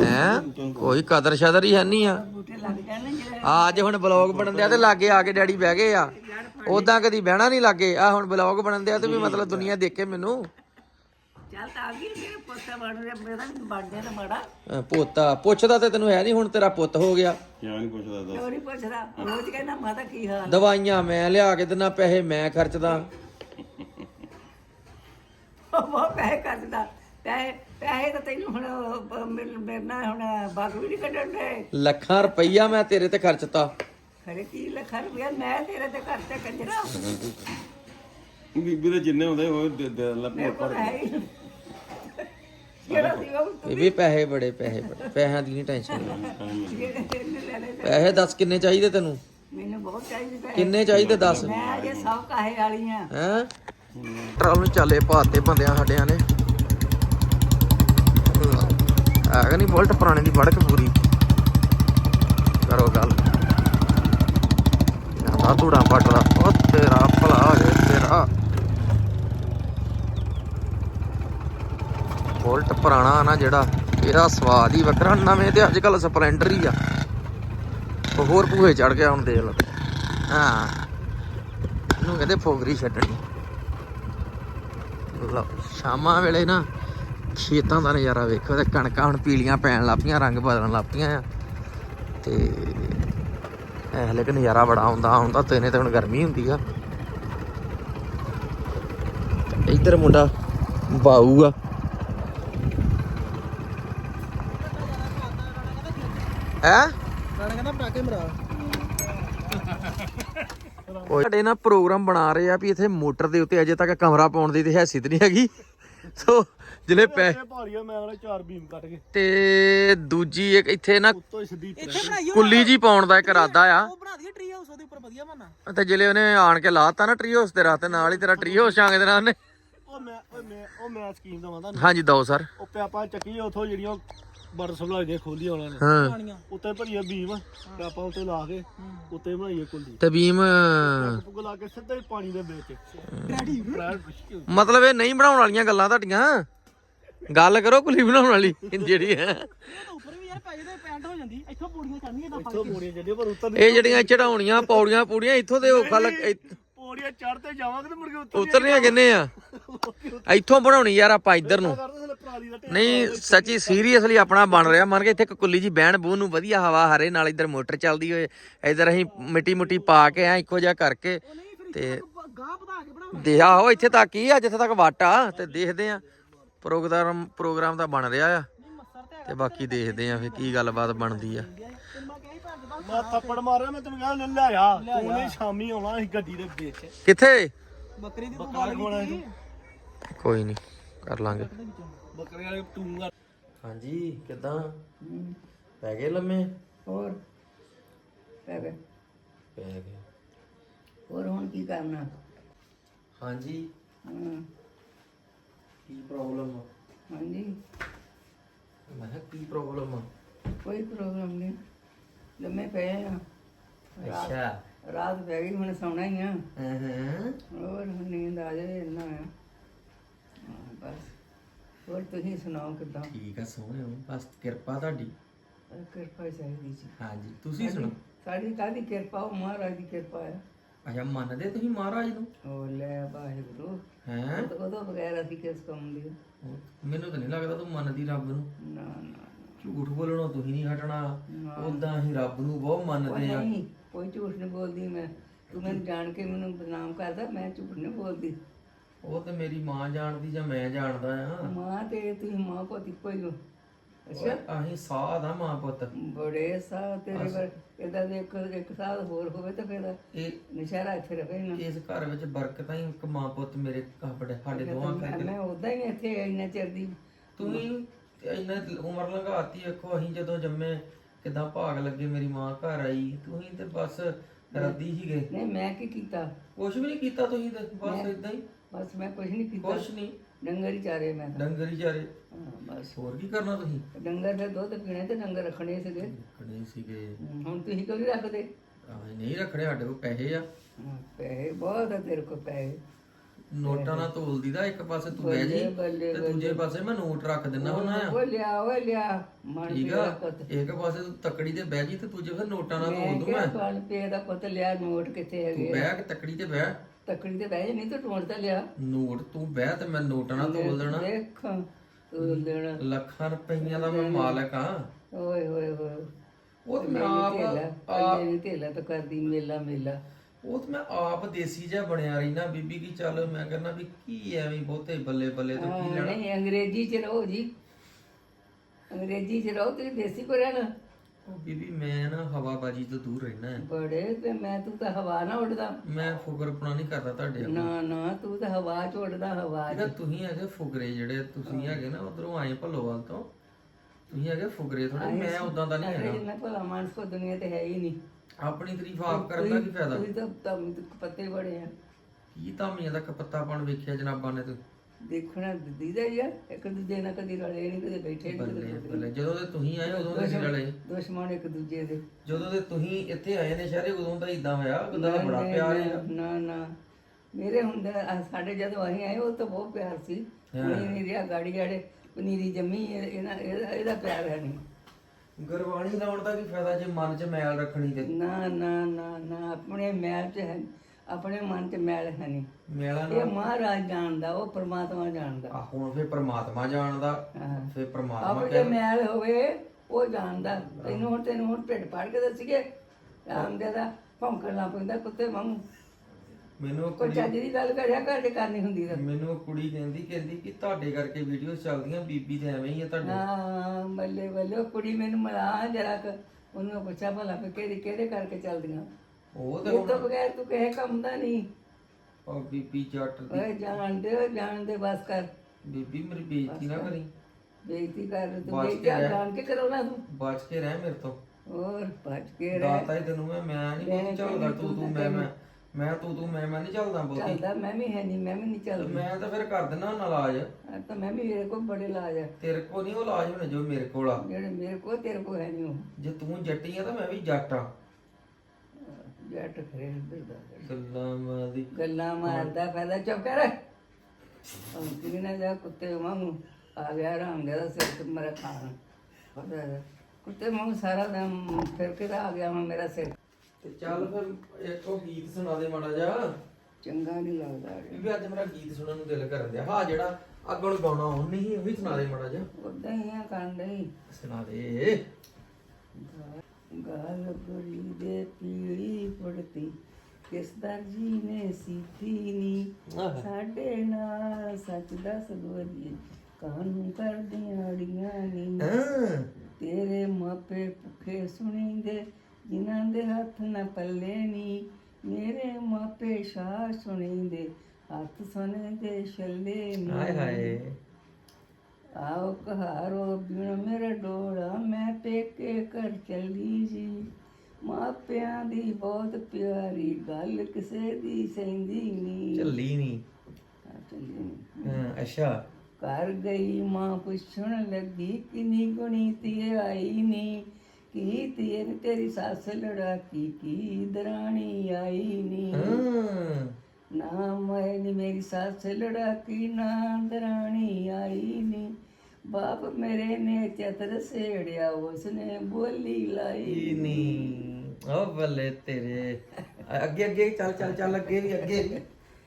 [SPEAKER 1] ਹੈ? ਕੋਈ ਕਦਰ ਸ਼ਦਰ ਹੀ ਹੈ ਨਹੀਂ ਆ।
[SPEAKER 2] ਬੂਟੇ ਲੱਗ ਜਾਣੇ ਜਿਹੜੇ
[SPEAKER 1] ਅੱਜ ਹੁਣ ਬਲੌਗ ਬਣਨ ਦਿਆ ਤੇ ਲਾਗੇ ਆ ਕੇ ਡੈਡੀ ਬਹਿ ਗਏ ਆ। ਉਦਾਂ ਕਦੀ ਬਹਿਣਾ ਨਹੀਂ ਲੱਗੇ। ਆ ਹੁਣ ਬਲੌਗ ਬਣਨ ਦਿਆ ਤੇ ਵੀ ਮਤਲਬ ਦੁਨੀਆ ਦੇਖੇ ਮੈਨੂੰ।
[SPEAKER 2] ਚੱਲ ਤਾਂ ਆ ਗਈ ਮੇਰੇ ਪੁੱਤ ਬਣ ਰਿਹਾ ਮੇਰਾ ਵੀ ਬਣ ਗਿਆ ਤਾਂ ਮਾੜਾ।
[SPEAKER 1] ਅਹ ਪੋਤਾ ਪੁੱਛਦਾ ਤੇ ਤੈਨੂੰ ਹੈ ਨਹੀਂ ਹੁਣ ਤੇਰਾ ਪੁੱਤ ਹੋ ਗਿਆ।
[SPEAKER 3] ਕਿਆ ਨਹੀਂ ਪੁੱਛਦਾ ਦੱਸ?
[SPEAKER 2] ਕਿਉਂ ਨਹੀਂ ਪੁੱਛਦਾ? ਰੋਜ਼ ਕਹਿੰਦਾ ਮਾਤਾ ਕੀ ਹਾਲ
[SPEAKER 1] ਦਵਾਈਆਂ ਮੈਂ ਲਿਆ ਕੇ ਦਿਨਾ ਪੈਸੇ ਮੈਂ ਖਰਚਦਾ।
[SPEAKER 2] ਉਹ ਪੈਸੇ ਕੱਢਦਾ ਪੈਸੇ ਪੈਸੇ ਤਾਂ ਤੈਨੂੰ ਹੁਣ ਅਹ, ਮੇਰੇ ਨਾਲ ਹੁਣ ਬਾਗ ਵੀ ਨਹੀਂ ਕੱਢਣ ਦੇ।
[SPEAKER 1] ਲੱਖਾਂ ਰੁਪਈਆ ਮੈਂ ਤੇਰੇ ਤੇ ਖਰਚਤਾ।
[SPEAKER 2] ਖਰੇ ਕੀ ਲੱਖਾਂ ਰੁਪਇਆ ਮੈਂ ਤੇਰੇ ਤੇ ਘਰ ਤੇ ਕੰਜਰਾ
[SPEAKER 3] ਬੀਬੀ ਦੇ ਜਿੰਨੇ ਹੁੰਦੇ ਉਹ ਦੇ ਦੇ ਲੈ
[SPEAKER 2] ਮੇਰੇ
[SPEAKER 3] ਮੋਟਰ
[SPEAKER 2] ਕੋਲ ਹੈ ਹੀ ਨਹੀਂ। ਜਿਹੜਾ ਸੀ ਉਹ
[SPEAKER 1] ਇਹ ਵੀ ਪੈਸੇ ਬੜੇ ਪੈਸੇ ਬੜੇ। ਪੈਸਿਆਂ ਦੀ ਨਹੀਂ ਟੈਨਸ਼ਨ
[SPEAKER 2] ਜਿਹੜੇ ਤੈਨੂੰ ਲੈ ਲੈ
[SPEAKER 1] ਪੈਸੇ ਦੱਸ ਕਿੰਨੇ ਚਾਹੀਦੇ ਤੈਨੂੰ?
[SPEAKER 2] ਮੈਨੂੰ ਬਹੁਤ ਚਾਹੀਦੇ ਪੈਸੇ।
[SPEAKER 1] ਕਿੰਨੇ ਚਾਹੀਦੇ ਦੱਸ?
[SPEAKER 2] ਮੈਂ ਅਜੇ ਸਭ ਕਾਹੇ ਵਾਲੀਆਂ।
[SPEAKER 1] ਹੈ? ਟਰਾਲ ਨੂੰ ਚਾਲੇ ਪਾਤੇ ਬੰਦਿਆਂ ਸਾਡਿਆਂ ਨੇ। ਆਗਾ ਨਹੀਂ ਬੋਲਟ ਪੁਰਾਣੇ ਦੀ ਵੜਕ ਪੂਰੀ। ਕਰੋ ਗੱਲ। ਆ ਧੂੜਾ ਉਹ ਤੇਰਾ ਭਲਾ ਹੋ ਤੇਰਾ। ਬੋਲਟ ਪੁਰਾਣਾ ਨਾ ਜਿਹੜਾ, ਇਹਦਾ ਸਵਾਦ ਹੀ ਵੱਖਰਾ, ਨਵੇਂ ਤੇ ਅੱਜ ਕੱਲ ਸਪਲੈਂਡਰ ਹੀ ਆ। ਹੋਰ ਭੂਹੇ ਚੜ ਗਿਆ ਹੁਣ ਦੇਖ ਲਓ ਹਾਂ। ਇਹਨੂੰ ਕਹਿੰਦੇ ਫੋਗਰੀ ਛੱਡਣੀ। ਲਓ, ਸ਼ਾਮਾਂ ਵੇਲੇ ਨਾ ਖੇਤਾਂ ਦਾ ਨਜ਼ਾਰਾ ਵੇਖੋ, ਤੇ ਕਣਕਾਂ ਹੁਣ ਪੀਲੀਆਂ ਪੈਣ ਲੱਪੀਆਂ ਰੰਗ ਬਦਲਣ ਲੱਪੀਆਂ ਆ। ਤੇ ਇਹ ਹਲੇ ਕਿ ਨਜ਼ਾਰਾ ਬੜਾ ਆਉਂਦਾ ਹੁੰਦਾ ਤੇ ਤੇ ਹੁਣ ਗਰਮੀ ਹੁੰਦੀ ਆ। ਇੱਧਰ ਮੁੰਡਾ ਬਾਊ ਆ ਹੈ? ਉਹ ਸਾਡੇ ਨਾ ਪ੍ਰੋਗਰਾਮ ਬਣਾ ਰਹੇ ਆ ਵੀ ਇੱਥੇ ਮੋਟਰ ਦੇ ਉੱਤੇ ਅਜੇ ਤੱਕ ਕਮਰਾ ਪਾਉਣ ਦੀ ਤੇ ਹੈਸੀਅਤ ਨਹੀਂ ਹੈਗੀ। ਸੋ ਜਿਹੜੇ ਪੈ
[SPEAKER 4] ਭਾਰੀਆ ਮੈਂ ਵਾਲੇ ਚਾਰ ਬੀਮ ਕੱਟ ਕੇ।
[SPEAKER 1] ਤੇ ਦੂਜੀ ਇੱਕ ਇੱਥੇ ਨਾ
[SPEAKER 4] ਉੱਤੋਂ ਹੀ ਸਿੱਧੀ
[SPEAKER 1] ਕੁੱਲੀ ਜੀ ਪਾਉਣ ਦਾ ਇੱਕ ਇਰਾਦਾ ਆ।
[SPEAKER 5] ਉਹ ਬਣਾ ਦਈਏ ਟਰੀ ਹਾਊਸ ਉਹਦੇ ਉੱਪਰ ਵਧੀਆ ਬਣਨਾ।
[SPEAKER 1] ਤੇ ਜਿਹੜੇ ਉਹਨੇ ਆਣ ਕੇ ਲਾਤਾ ਨਾ ਟਰੀ ਹਾਊਸ ਤੇ ਰਾਤ ਨਾਲ ਹੀ ਤੇਰਾ ਟਰੀ ਹਾਊਸ ਛਾਂਗੇ ਦੇ ਨਾਲ ਉਹਨੇ।
[SPEAKER 4] ਉਹ ਮੈਂ ਉਹ ਮੈਂ ਉਹ ਮੈਂ ਸਕੀਮ ਦਵਾਂ ਤੁਹਾਨੂੰ।
[SPEAKER 1] ਹਾਂਜੀ ਦੋ ਸਰ।
[SPEAKER 4] ਉਹ ਪੇ ਆਪਾਂ ਚੱਕੀ ਉਥੋਂ ਜਿਹੜੀਆਂ ਬਰ ਸਭਲਾ ਦੀਆਂ ਖੋਲੀਆਂ ਉਹਨਾਂ ਨੇ।
[SPEAKER 1] ਹਾਂ।
[SPEAKER 5] ਪਾਣੀਆਂ
[SPEAKER 4] ਉੱਤੇ ਭਰੀਏ ਬੀਮ ਤੇ ਆਪਾਂ ਉੱਤੇ ਲਾ ਕੇ ਉੱਤੇ ਬਣਾਈਏ ਕੁੱਲੀ।
[SPEAKER 1] ਤੇ ਬੀਮ
[SPEAKER 4] ਪੁੱਗ ਲਾ ਕੇ ਸਿੱਧਾ ਹੀ ਪਾਣੀ ਦੇ ਵਿੱਚ।
[SPEAKER 5] ਰੈਡੀ
[SPEAKER 1] ਮਤਲਬ ਇਹ ਨਹੀਂ ਬਣਾਉਣ ਵਾਲੀਆਂ ਗੱਲਾਂ ਤੁਹਾਡੀਆਂ। ਗੱਲ ਕਰੋ ਕੁੱਲੀ ਬਣਾਉਣ ਵਾਲੀ ਜਿਹੜੀ ਹੈ।
[SPEAKER 5] ਉੱਪਰ ਵੀ ਯਾਰ ਪੈ ਜਾਂਦੇ ਪੈਂਟ ਹੋ ਜਾਂਦੀ ਇੱਥੋਂ ਪੌੜੀਆਂ ਚੜਨੀਆਂ ਤਾਂ
[SPEAKER 4] ਇੱਥੋਂ ਪੌੜੀਆਂ ਜਿਹੜੀਆਂ ਪਰ ਉੱਤਰ
[SPEAKER 1] ਇਹ ਜਿਹੜੀਆਂ ਚੜਾਉਣੀਆਂ ਪੌੜੀਆਂ ਪੂੜੀਆਂ ਇੱਥੋਂ ਦੇ ਇੱਥ-
[SPEAKER 4] ਪੌੜੀਆਂ ਚੜ੍ਹਤੇ ਜਾਵਾਂਗੇ ਤੇ ਮੁੜ ਕੇ ਉੱਤਰ
[SPEAKER 1] ਉਤਰਨੀਆਂ ਕਿੰਨੇ ਆ? ਇੱਥੋਂ ਬਣਾਉਣੀ ਯਾਰ ਆਪਾਂ ਇੱਧਰ ਨੂੰ। ਨਹੀਂ ਸੱਚੀ ਸੀਰੀਅਸਲੀ ਆਪਣਾ ਬਣ ਰਿਹਾ। ਮੰਨ ਕੇ ਇੱਥੇ ਇੱਕ ਕੁੱਲੀ ਜੀ ਬਹਿਣ ਬੂਹ ਨੂੰ ਵਧੀਆ ਹਵਾ ਹਰੇ ਨਾਲ ਇੱਧਰ ਮੋਟਰ ਚੱਲਦੀ ਹੋਏ ਇੱਧਰ ਅਸੀਂ ਮਿੱਟੀ ਮੁੱਟੀ ਪਾ ਕੇ ਐ ਇੱਕੋ ਜਿਹਾ ਕਰਕੇ ਤੇ
[SPEAKER 5] ਕੇ
[SPEAKER 1] ਦੇ ਆਹੋ ਇੱਥੇ ਤੱਕ ਹੀ ਆ ਜਿੱਥੇ ਤੱਕ ਵਾਟ ਆ ਤੇ ਦੇਖਦੇ ਆ। ਪ੍ਰੋਗਰਾਮ ਪ੍ਰੋਗਰਾਮ ਤਾਂ ਬਣ ਰਿਹਾ ਆ। ਤੇ ਬਾਕੀ ਦੇਖਦੇ ਆ ਫੇ ਕੀ ਗੱਲਬਾਤ ਬਣਦੀ ਆ।
[SPEAKER 4] ਮੈਂ ਥੱਪੜ ਮਾਰਿਆ ਮੈਂ ਤੈਨੂੰ ਕਹਿੰਦਾ ਲੈ ਲਿਆ ਤੂੰ ਨਹੀਂ ਸ਼ਾਮੀ ਆਉਣਾ ਅਸੀਂ ਗੱਡੀ ਦੇ ਵਿੱਚ
[SPEAKER 1] ਕਿੱਥੇ?
[SPEAKER 5] ਬੱਕਰੀ ਦੀ
[SPEAKER 4] ਖਵਾਉਣਾ ਸੀ
[SPEAKER 1] ਕੋਈ ਨਹੀਂ ਕਰ ਲਾਂਗੇ।
[SPEAKER 4] ਬੱਕਰੇ ਵਾਲੇ ਤੂੰ ਆ
[SPEAKER 1] ਹਾਂਜੀ ਕਿਦਾਂ? ਪੈ ਗਏ ਲੰਮੇ?
[SPEAKER 2] ਹੋਰ? ਪੈ ਗਏ।
[SPEAKER 1] ਪੈ ਗਏ।
[SPEAKER 2] ਹੋਰ ਹੁਣ ਕੀ ਕਰਨਾ?
[SPEAKER 1] ਹਾਂਜੀ।
[SPEAKER 2] ਹਾਂ
[SPEAKER 1] ਕੀ ਪ੍ਰੋਬਲਮ ਆ?
[SPEAKER 2] ਹਾਂਜੀ।
[SPEAKER 1] ਮੈਂ ਕਿਹਾ ਕੀ ਪ੍ਰੋਬਲਮ ਆ?
[SPEAKER 2] ਕੋਈ ਪ੍ਰੋਬਲਮ ਨਹੀਂ। ਲੰਮੇ ਪਏ ਆ।
[SPEAKER 1] ਅੱਛਾ।
[SPEAKER 2] ਰਾਤ ਪੈ ਗਈ ਹੁਣ ਸੌਣਾ ਹੀ ਆ।
[SPEAKER 1] ਹਾਂ
[SPEAKER 2] ਹੋਰ ਹੁਣ ਨੀਂਦ ਆ ਜਾਏ ਇੰਨਾ ਆ। ਹਾਂ, ਬਸ। ਹੋਰ ਤੁਸੀਂ ਸੁਣਾਓ ਕਿਦਾਂ?
[SPEAKER 1] ਠੀਕ ਆ ਸੋਹਣੇ ਹੋ। ਬਸ ਕਿਰਪਾ ਤੁਹਾਡੀ।
[SPEAKER 2] ਕਿਰਪਾ ਚਾਹੀਦੀ ਜੀ।
[SPEAKER 1] ਹਾਂਜੀ ਤੁਸੀਂ ਸੁਣੋ
[SPEAKER 2] ਸਾਡੀ ਕਾਦੀ ਕਿਰਪਾ? ਉਹ ਮਹਾਰਾਜ ਦੀ ਕਿਰਪਾ ਹੈ
[SPEAKER 1] ਅੱਛਾ ਮੰਨਦੇ ਤੁਸੀਂ ਮਹਾਰਾਜ ਨੂੰ?
[SPEAKER 2] ਉਹ ਲੈ ਵਾਹਿਗੁਰੂ।
[SPEAKER 1] ਹੈ?
[SPEAKER 2] ਉਹ- ਉਹਦੋਂ ਬਗੈਰ ਅਸੀਂ ਕਿਸ ਕੰਮ ਦੀ।
[SPEAKER 1] ਮੈਨੂੰ ਤਾਂ ਨਹੀਂ ਲੱਗਦਾ ਤੂੰ ਮੰਨਦੀ ਰੱਬ ਨੂੰ।
[SPEAKER 2] ਨਾ ਨਾ
[SPEAKER 1] ਝੂਠ ਬੋਲਣੋਂ ਤੁਸੀਂ ਨਹੀਂ ਹਟਣਾ। ਉਦਾਂ ਹੀ ਰੱਬ ਨੂੰ ਬਹੁਤ ਮੰਨਦੇ ਆ
[SPEAKER 2] ਨਹੀਂ ਕੋਈ ਝੂਠ ਨਹੀਂ ਬੋਲਦੀ ਮੈਂ। ਤੂੰ ਮੈਨੂੰ ਜਾਣ ਕੇ ਮੈਨੂੰ ਬਦਨਾਮ ਕਰਦਾ ਮੈਂ ਝੂਠ ਨਹੀਂ ਬੋਲਦੀ।
[SPEAKER 1] ਉਹ ਤੇ ਮੇਰੀ ਮਾਂ ਜਾਣਦੀ ਜਾਂ ਮੈਂ ਜਾਣਦਾ ਆ
[SPEAKER 2] ਮਾਂ ਤੇ ਤੁਸੀਂ ਮਾਂ ਪੁੱਤ ਇੱਕੋ ਹੀ ਹੋ। ਅੱਛਾ।
[SPEAKER 1] ਅਸੀਂ ਸਾਧ ਆ ਮਾਂ ਪੁੱਤ।
[SPEAKER 2] ਬੜੇ ਸਾਹ ਤੇਰੇ ਵਰ ਇਹਦਾ ਦੇ ਇੱਕ ਇੱਕ ਸਾਲ ਹੋਰ ਹੋਵੇ ਤਾਂ ਫਿਰ
[SPEAKER 1] ਇਹ
[SPEAKER 2] ਨਿਸ਼ਾਰਾ ਇੱਥੇ ਰਵੇ ਨਾ।
[SPEAKER 1] ਇਸ ਘਰ ਵਿੱਚ ਬਰਕਤਾਂ ਹੀ ਇੱਕ ਮਾਂ ਪੁੱਤ ਮੇਰੇ ਆਪਣੇ ਸਾਡੇ ਦੋਵਾਂ ਕਰਕੇ
[SPEAKER 2] ਮੈਂ ਉਦਾਂ ਹੀ ਇੱਥੇ ਇੰਨਾ ਚਿਰ ਦੀ
[SPEAKER 1] ਤੂੰ ਹੀ ਤੇ ਇੰਨਾ ਉਮਰ ਲੰਘਾਤੀ ਵੇਖੋ ਅਸੀਂ ਜਦੋਂ ਜੰਮੇ ਕਿਦਾਂ ਭਾਗ ਲੱਗੇ ਮੇਰੀ ਮਾਂ ਘਰ ਆਈ। ਤੁਸੀਂ ਤੇ ਬਸ ਰੱਦੀ ਹੀ ਗਏ।
[SPEAKER 2] ਨਹੀਂ ਮੈਂ ਕੀ ਕੀਤਾ?
[SPEAKER 1] ਕੁਛ ਵੀ ਨਹੀਂ ਕੀਤਾ ਤੁਸੀਂ ਤੇ ਬਸ ਇਦਾਂ ਹੀ।
[SPEAKER 2] ਬਸ ਮੈਂ ਕੁਝ ਨਹੀਂ ਕੀਤਾ।
[SPEAKER 1] ਕੁਛ ਨਹੀਂ।
[SPEAKER 2] ਡੰਗਰ ਹੀ ਚਾਰੇ ਮੈਂ ਤਾਂ।
[SPEAKER 1] ਡੰਗਰ ਹੀ ਚਾਰੇ।
[SPEAKER 2] ਹਾਂ, ਬਸ।
[SPEAKER 1] ਹੋਰ ਕੀ ਕਰਨਾ ਤੁਸੀਂ?
[SPEAKER 2] ਡੰਗਰ ਦੇ ਦੁੱਧ ਪੀਣੇ ਤੇ ਡੰਗਰ ਰੱਖਣੇ ਸੀਗੇ।
[SPEAKER 1] ਖੜੇ ਸੀਗੇ।
[SPEAKER 2] ਹਮ, ਹੁਣ ਤੁਸੀਂ ਕਿਉਂ ਨਹੀਂ ਰੱਖਦੇ?
[SPEAKER 1] ਆਹ ਨਹੀਂ ਰੱਖਣੇ ਸਾਡੇ ਕੋਲ ਪੈਸੇ ਆ।
[SPEAKER 2] ਪੈਸੇ ਬਹੁਤ ਆ ਤੇਰੇ ਕੋਲ ਪੈਸੇ।
[SPEAKER 1] ਨੋਟਾਂ ਨਾਲ ਤੋਲਦੀ ਦਾ ਇੱਕ ਪਾਸੇ ਤੂੰ ਬਹਿ ਜੀ
[SPEAKER 2] ਬੱਲੇ,
[SPEAKER 1] ਤੇ ਦੂਜੇ ਪਾਸੇ ਮੈਂ ਨੋਟ ਰੱਖ ਦਿੰਦਾ ਹੁੰਦਾ ਆ।
[SPEAKER 2] ਉਹ ਲਿਆ ਉਹ ਲਿਆ ਮਨ
[SPEAKER 1] ਠੀਕ ਆ ਇੱਕ ਪਾਸੇ ਤੂੰ ਤਕੜੀ ਤੇ ਬਹਿ ਜੀ ਤੇ ਦੂਜੇ ਪਾਸੇ ਨੋਟਾਂ ਨਾਲ ਤੋਲ ਦੂੰ ਮੈਂ।
[SPEAKER 2] ਤੁਹਾਨੂੰ ਪੇ ਦਾ ਪੁੱਤ ਲਿਆ ਨੋਟ ਕਿੱਥੇ ਹੈਗੇ
[SPEAKER 1] ਤੂੰ ਬਹਿ ਕੇ ਤਕੜੀ ਤੇ ਬਹਿ।
[SPEAKER 2] ਤਕੜੀ ਤੇ ਬਹਿ ਨਹੀਂ ਤੂੰ ਤਾਂ ਲਿਆ।
[SPEAKER 1] ਨੋਟ ਤੂੰ ਬਹਿ ਤੇ ਮੈਂ ਨੋਟਾਂ ਨਾਲ ਤੋਲ ਦੇਣਾ।
[SPEAKER 2] ਦੇਖ। ਦੇਣਾ
[SPEAKER 1] ਲੱਖਾਂ ਰੁਪਈਆਂ ਦਾ ਮੈਂ ਮਾਲਕ ਆ
[SPEAKER 2] ਓਏ ਹੋਏ ਹੋਏ
[SPEAKER 1] ਉਹ ਤੇ ਮੈਂ ਆਪ
[SPEAKER 2] ਆਪ ਨਹੀਂ ਤੇਲਾ ਤਾਂ ਕਰਦੀ ਮੇਲਾ ਮੇਲਾ।
[SPEAKER 1] ਉਹ ਤੇ ਮੈਂ ਆਪ ਦੇਸੀ ਜਿਹਾ ਬਣਿਆ ਰਹਿਣਾ ਬੀਬੀ ਕੀ ਚੱਲ ਮੈਂ ਕਹਿੰਦਾ ਵੀ ਕੀ ਐਵੇਂ ਬਹੁਤੇ ਬੱਲੇ ਬੱਲੇ ਤੋਂ ਕੀ
[SPEAKER 2] ਹਾਂ, ਨਹੀਂ ਅੰਗਰੇਜ਼ੀ ਚ ਰਹੋ ਜੀ। ਅੰਗਰੇਜ਼ੀ ਚ ਰਹੋ ਤੇ ਦੇਸੀ ਕੋ ਰਹਿਣਾ?
[SPEAKER 1] ਬੀਬੀ ਮੈਂ ਨਾ ਹਵਾਬਾਜੀ ਤੋਂ ਦੂਰ ਰਹਿਣਾ ਹੈ।
[SPEAKER 2] ਬੜੇ ਤੇ ਮੈਂ ਤੂੰ ਤਾਂ ਹਵਾ ਨਾ ਉੱਡਦਾ।
[SPEAKER 1] ਮੈਂ ਫੁਕਰਪਣਾ ਨਹੀਂ ਕਰਦਾ ਤੁਹਾਡੇ ਵੱਲ।
[SPEAKER 2] ਨਾ ਨਾ ਤੂੰ ਤਾਂ ਹਵਾ ਚ ਉੱਡਦਾ ਹਵਾ ਚ।
[SPEAKER 1] ਜਿਹੜਾ ਤੁਸੀਂ ਹੈਗੇ ਫੁਕਰੇ ਜਿਹੜੇ ਤੁਸੀਂ ਹੈਗੇ ਨਾ ਉਧਰੋਂ ਆਏ ਭੱਲੋਵਾਲ ਤੋਂ। ਤੁਸੀਂ ਹੈਗੇ ਫੁਕਰੇ ਥੋੜੇ ਮੈਂ ਉਦਾਂ ਦਾ ਨਹੀਂ
[SPEAKER 2] ਅਰੇ
[SPEAKER 1] ਹੈਗਾ।
[SPEAKER 2] ਜਿੰਨਾ ਭਲਾ ਮਾਨਸ ਕੋ ਦੁਨੀਆ ਤੇ ਹੈ ਹੀ ਨਹੀਂ।
[SPEAKER 1] ਆਪਣੀ ਤਾਰੀਫ ਆਪ ਕਰਨ ਦਾ ਕੀ ਫਾਇਦਾ?
[SPEAKER 2] ਤੁਸੀਂ ਤਾਂ ਤਾਂ ਪੱਤੇ ਬੜੇ ਆ।
[SPEAKER 1] ਕੀ ਧਾਮੀਆਂ ਦਾ ਕਪੱਤਾਪਣ ਵੇਖਿਆ ਜਨਾਬਾਂ ਨੇ ਤੂੰ?
[SPEAKER 2] ਦੇਖਣਾ ਦੀਦਾ ਆ ਇੱਕ ਦੂਜੇ ਨਾਲ ਕਦੀ ਰਲੇ ਨਹੀਂ ਕਦੇ ਬੈਠੇ ਨਹੀਂ
[SPEAKER 1] ਬੱਲੇ ਬੱਲੇ। ਜਦੋਂ ਤੇ ਤੁਸੀਂ ਆਏ ਉਦੋਂ ਦੇ ਲੜੇ
[SPEAKER 2] ਦੁਸ਼ਮਣ ਇੱਕ ਦੂਜੇ ਦੇ।
[SPEAKER 1] ਜਦੋਂ ਤੇ ਤੁਸੀਂ ਇੱਥੇ ਆਏ ਨੇ ਸ਼ਹਿਰੇ ਉਦੋਂ ਤਾਂ ਇਦਾਂ ਹੋਇਆ ਉਦੋਂ ਦਾ ਬੜਾ ਪਿਆਰ ਹੈ
[SPEAKER 2] ਨਾ ਨਾ। ਮੇਰੇ ਹੁੰਦੇ ਸਾਡੇ ਜਦੋਂ ਅਸੀਂ ਆਏ ਉਹ ਤਾਂ ਬਹੁਤ ਪਿਆਰ ਸੀ। ਨਹੀਂ ਨਹੀਂ ਰਿਹਾ ਗਾੜੀ ਗਾੜੇ ਪਨੀਰੀ ਜੰਮੀ ਇਹ- ਇਹਨਾਂ ਇਹਦਾ ਇਹਦਾ ਪਿਆਰ ਹੈ ਨਹੀਂ।
[SPEAKER 1] ਗੁਰਬਾਣੀ ਲਾਉਣ ਦਾ ਕੀ ਫਾਇਦਾ ਜੇ ਮਨ 'ਚ ਮੈਲ ਰੱਖਣੀ ਤੇ?
[SPEAKER 2] ਨਾ ਨਾ ਨਾ ਨਾ ਆਪਣੇ ਮੈਲ ਚ ਹੈ। ਆਪਣੇ ਮਨ ਚ ਮੈਲ ਹੈ ਨਹੀਂ।
[SPEAKER 1] ਮੈਲਾ
[SPEAKER 2] ਇਹ ਮਹਾਰਾਜ ਜਾਣਦਾ ਉਹ ਪ੍ਰਮਾਤਮਾ ਜਾਣਦਾ।
[SPEAKER 1] ਆ ਹੁਣ ਫੇ ਪ੍ਰਮਾਤਮਾ ਜਾਣਦਾ
[SPEAKER 2] ਹਾਂ।
[SPEAKER 1] ਫੇ ਪ੍ਰਮਾਤਮਾ
[SPEAKER 2] ਆਪਣੇ ਮੈਲ ਹੋਵੇ ਉਹ ਜਾਣਦਾ। ਤੈਨੂੰ ਹੁਣ ਤੈਨੂੰ ਹੁਣ ਢਿੱਡ ਪਾੜ ਕੇ ਦੱਸੀਏ ਰਾਮ ਦੇ ਦਾ ਭੌਂਕਣ ਪੈਂਦਾ ਕੁੱਤੇ ਵਾਂਗੂ।
[SPEAKER 1] ਮੈਨੂੰ
[SPEAKER 2] ਕੋਈ ਚੱਜ ਦੀ ਗੱਲ ਕਰਿਆ ਘਰ ਕਰਨੀ ਹੁੰਦੀ ਤਾਂ।
[SPEAKER 1] ਮੈਨੂੰ ਉਹ ਕੁੜੀ ਕਹਿੰਦੀ ਕਹਿੰਦੀ ਕਿ ਤੁਹਾਡੇ ਕਰਕੇ ਵੀਡੀਓ ਚੱਲਦੀਆਂ ਬੀਬੀ ਤੇ ਐਵੇਂ ਹੀ ਆ ਤੁਹਾਡੇ।
[SPEAKER 2] ਹਾਂ ਬੱਲੇ ਬੱਲੇ ਉਹ ਕੁੜੀ ਮੈਨੂੰ ਮਿਲਾ ਜਰਾ ਕ ਉਹਨੂੰ ਪੁੱਛਿਆ ਭਲਾ ਵੀ ਕਿਹੜੀ ਕਿਹੜੇ ਕਰਕੇ ਚੱਲਦੀਆਂ।
[SPEAKER 1] ਉਹ ਤੇ
[SPEAKER 2] ਇਹ ਤੋਂ ਬਗੈਰ ਤੂੰ ਕਿਸੇ ਕੰਮ ਦਾ ਨਹੀਂ।
[SPEAKER 1] ਉਹ ਬੀਬੀ ਜੱਟ ਦੀ
[SPEAKER 2] ਓਏ ਜਾਣਦੇ ਓ ਜਾਣਦੇ ਬਸ ਕਰ।
[SPEAKER 1] ਬੀਬੀ ਮੇਰੀ ਬੇਇੱਜ਼ਤੀ ਨਾ ਕਰੀ।
[SPEAKER 2] ਬੇਇੱਜ਼ਤੀ ਕਰ ਤੂੰ
[SPEAKER 1] ਬਚ ਕੇ
[SPEAKER 2] ਬੇਇੱਜ਼ਤੀ
[SPEAKER 1] ਰਹਿ।
[SPEAKER 2] ਜਾਣ ਕੇ ਕਰਾਉਣਾ ਤੂੰ।
[SPEAKER 1] ਬਚ ਕੇ ਰਹਿ ਮੇਰੇ ਤੋਂ।
[SPEAKER 2] ਹੋਰ ਭੱਜ ਕੇ ਰਹਿ।
[SPEAKER 1] ਦਾਤਾ ਹੀ ਤੈਨੂੰ ਮੈਂ ਮੈਂ ਨਹੀਂ ਚੱਲਦਾ। ਤੂੰ ਤੂੰ ਮੈਂ ਮੈਂ ਮੈਂ ਤੂੰ ਤੂੰ ਮੈਂ ਮੈਂ ਨਹੀਂ ਚੱਲਦਾ ਬਹੁਤੀ।
[SPEAKER 2] ਚੱਲਦਾ ਮੈਂ ਵੀ ਹੈ ਨਹੀਂ ਮੈਂ ਵੀ ਨਹੀਂ
[SPEAKER 1] ਤੇ
[SPEAKER 2] ਚੱਲਦਾ।
[SPEAKER 1] ਮੈਂ ਤਾਂ ਫਿਰ ਕਰ ਦਿੰਦਾ ਨਾਲਾਜ
[SPEAKER 2] ਆ ਤਾਂ ਮੈਂ ਵੀ ਮੇਰੇ ਕੋਲ ਬੜੇ ਲਾਜ ਆ।
[SPEAKER 1] ਤੇਰੇ ਕੋ ਨਹੀਂ ਉਹ ਇਲਾਜ ਹੋਣੇ ਜੋ ਮੇਰੇ ਕੋਲ ਆ।
[SPEAKER 2] ਜਿਹੜੇ ਮੇਰੇ ਕੋਲ ਤੇਰੇ ਕੋਲ ਹੈ ਨਹੀਂ ਉਹ।
[SPEAKER 1] ਜੇ ਤੂੰ ਜੱਟੀ ਆ ਤਾਂ ਮੈਂ ਵੀ ਜੱਟ ਆ।
[SPEAKER 2] ਖਰੇ ਫਿਰਦਾ
[SPEAKER 1] ਗੱਲਾਂ ਮਾਦੀ
[SPEAKER 2] ਗੱਲਾਂ ਮਾਰਦਾ ਫਾਇਦਾ ਚੁੱਪ ਕਰ। ਹੁਣ ਕਿਵੇਂ ਨਾ ਜਾ ਕੁੱਤੇ ਵਾਂਗੂ ਆ ਗਿਆ ਰਾਮ ਦਾ ਸਿਰ ਤੇ ਮੇਰਾ ਖਾਣ। ਕੁੱਤੇ ਵਾਂਗੂ ਸਾਰਾ ਦਿਨ ਫਿਰ ਕੇ ਤਾਂ ਆ ਗਿਆ ਹੁਣ ਮੇਰਾ ਸਿਰ?
[SPEAKER 1] ਤੇ ਚੱਲ ਫਿਰ ਇੱਕ ਉਹ ਗੀਤ ਸੁਣਾ ਦੇ ਮਾੜਾ ਜਾ
[SPEAKER 2] ਚੰਗਾ ਨਹੀਂ ਲੱਗਦਾ।
[SPEAKER 1] ਵੀ ਅੱਜ ਮੇਰਾ ਗੀਤ ਸੁਣਨ ਨੂੰ ਦਿਲ ਕਰਨ ਦਿਆ। ਹਾਂ ਜਿਹੜਾ ਅੱਗੋਂ ਗਾਉਣਾ ਉਹ ਨਹੀਂ ਉਹ ਵੀ ਸੁਣਾ ਦੇ ਮਾੜਾ ਜਾ
[SPEAKER 2] ਉਦਾਂ ਹੀ ਆ ਕੰਡਈ
[SPEAKER 1] ਸੁਣਾ ਦੇ।
[SPEAKER 2] ਗਾਲ ਗੁਰੀ ਦੇ ਪੀੜੀ ਪੜਤੀ ਕਿਸ ਦਰਜੀ ਨੇ। ਸੀਤੀ ਨੀ ਸਾਡੇ ਨਾਲ ਸੱਚ ਦੱਸ ਗੋਰੀ ਕਾਨੂੰ ਕਰਦੀਆਂ ਅੜੀਆਂ ਨੀ। ਤੇਰੇ ਮਾਪੇ ਭੁੱਖੇ ਸੁਣੀਂਦੇ ਜਿਨ੍ਹਾਂ ਦੇ ਹੱਥ ਨਾ ਪੱਲੇ ਨੀ। ਮੇਰੇ ਮਾਪੇ ਸ਼ਾਹ ਸੁਣੀਂਦੇ ਹੱਥ ਸੁਣੇ ਦੇ ਛੱਲੇ ਨੀ।
[SPEAKER 1] ਹਾਏ ਹਾਏ।
[SPEAKER 2] ਆਓ ਕਹਾਰੋ ਬਿਨ ਮੇਰੇ ਡੋਲਾ ਮੈਂ ਪੇਕੇ ਕਰ ਚੱਲੀ ਜੀ। ਮਾਪਿਆਂ ਦੀ ਬਹੁਤ ਪਿਆਰੀ ਗੱਲ ਕਿਸੇ ਦੀ ਸਹਿੰਦੀ ਨਹੀਂ।
[SPEAKER 1] ਚੱਲੀ ਨਹੀਂ।
[SPEAKER 2] ਚੱਲੀ।
[SPEAKER 1] ਹਾਂ ਅੱਛਾ।
[SPEAKER 2] ਘਰ ਗਈ ਮਾਂ ਪੁੱਛਣ ਲੱਗੀ ਕਿੰਨੀ ਗੁਣੀ ਧੀਏ ਆਈ ਨੀ? ਕੀ ਧੀਏ ਨੀ ਤੇਰੀ ਸੱਸ ਲੜਾਕੀ ਕੀ ਦਰਾਣੀ ਆਈ ਨੀ?
[SPEAKER 1] ਹਾਂ।
[SPEAKER 2] ਨਾ ਮੈਂ ਮੇਰੀ ਸੱਸ ਲੜਾਕੀ ਨਾ ਦਰਾਣੀ ਆਈ ਨੀ। ਬਾਪ ਮੇਰੇ ਨੇ ਚਤਰ ਸੇੜਿਆ ਉਸਨੇ ਬੋਲੀ ਲਾਈ
[SPEAKER 1] ਨਹੀਂ ਉਹ ਬੱਲੇ ਤੇਰੇ। ਅੱਗੇ ਅੱਗੇ ਚੱਲ ਚੱਲ ਚੱਲ ਅੱਗੇ ਵੀ ਅੱਗੇ ਵੀ।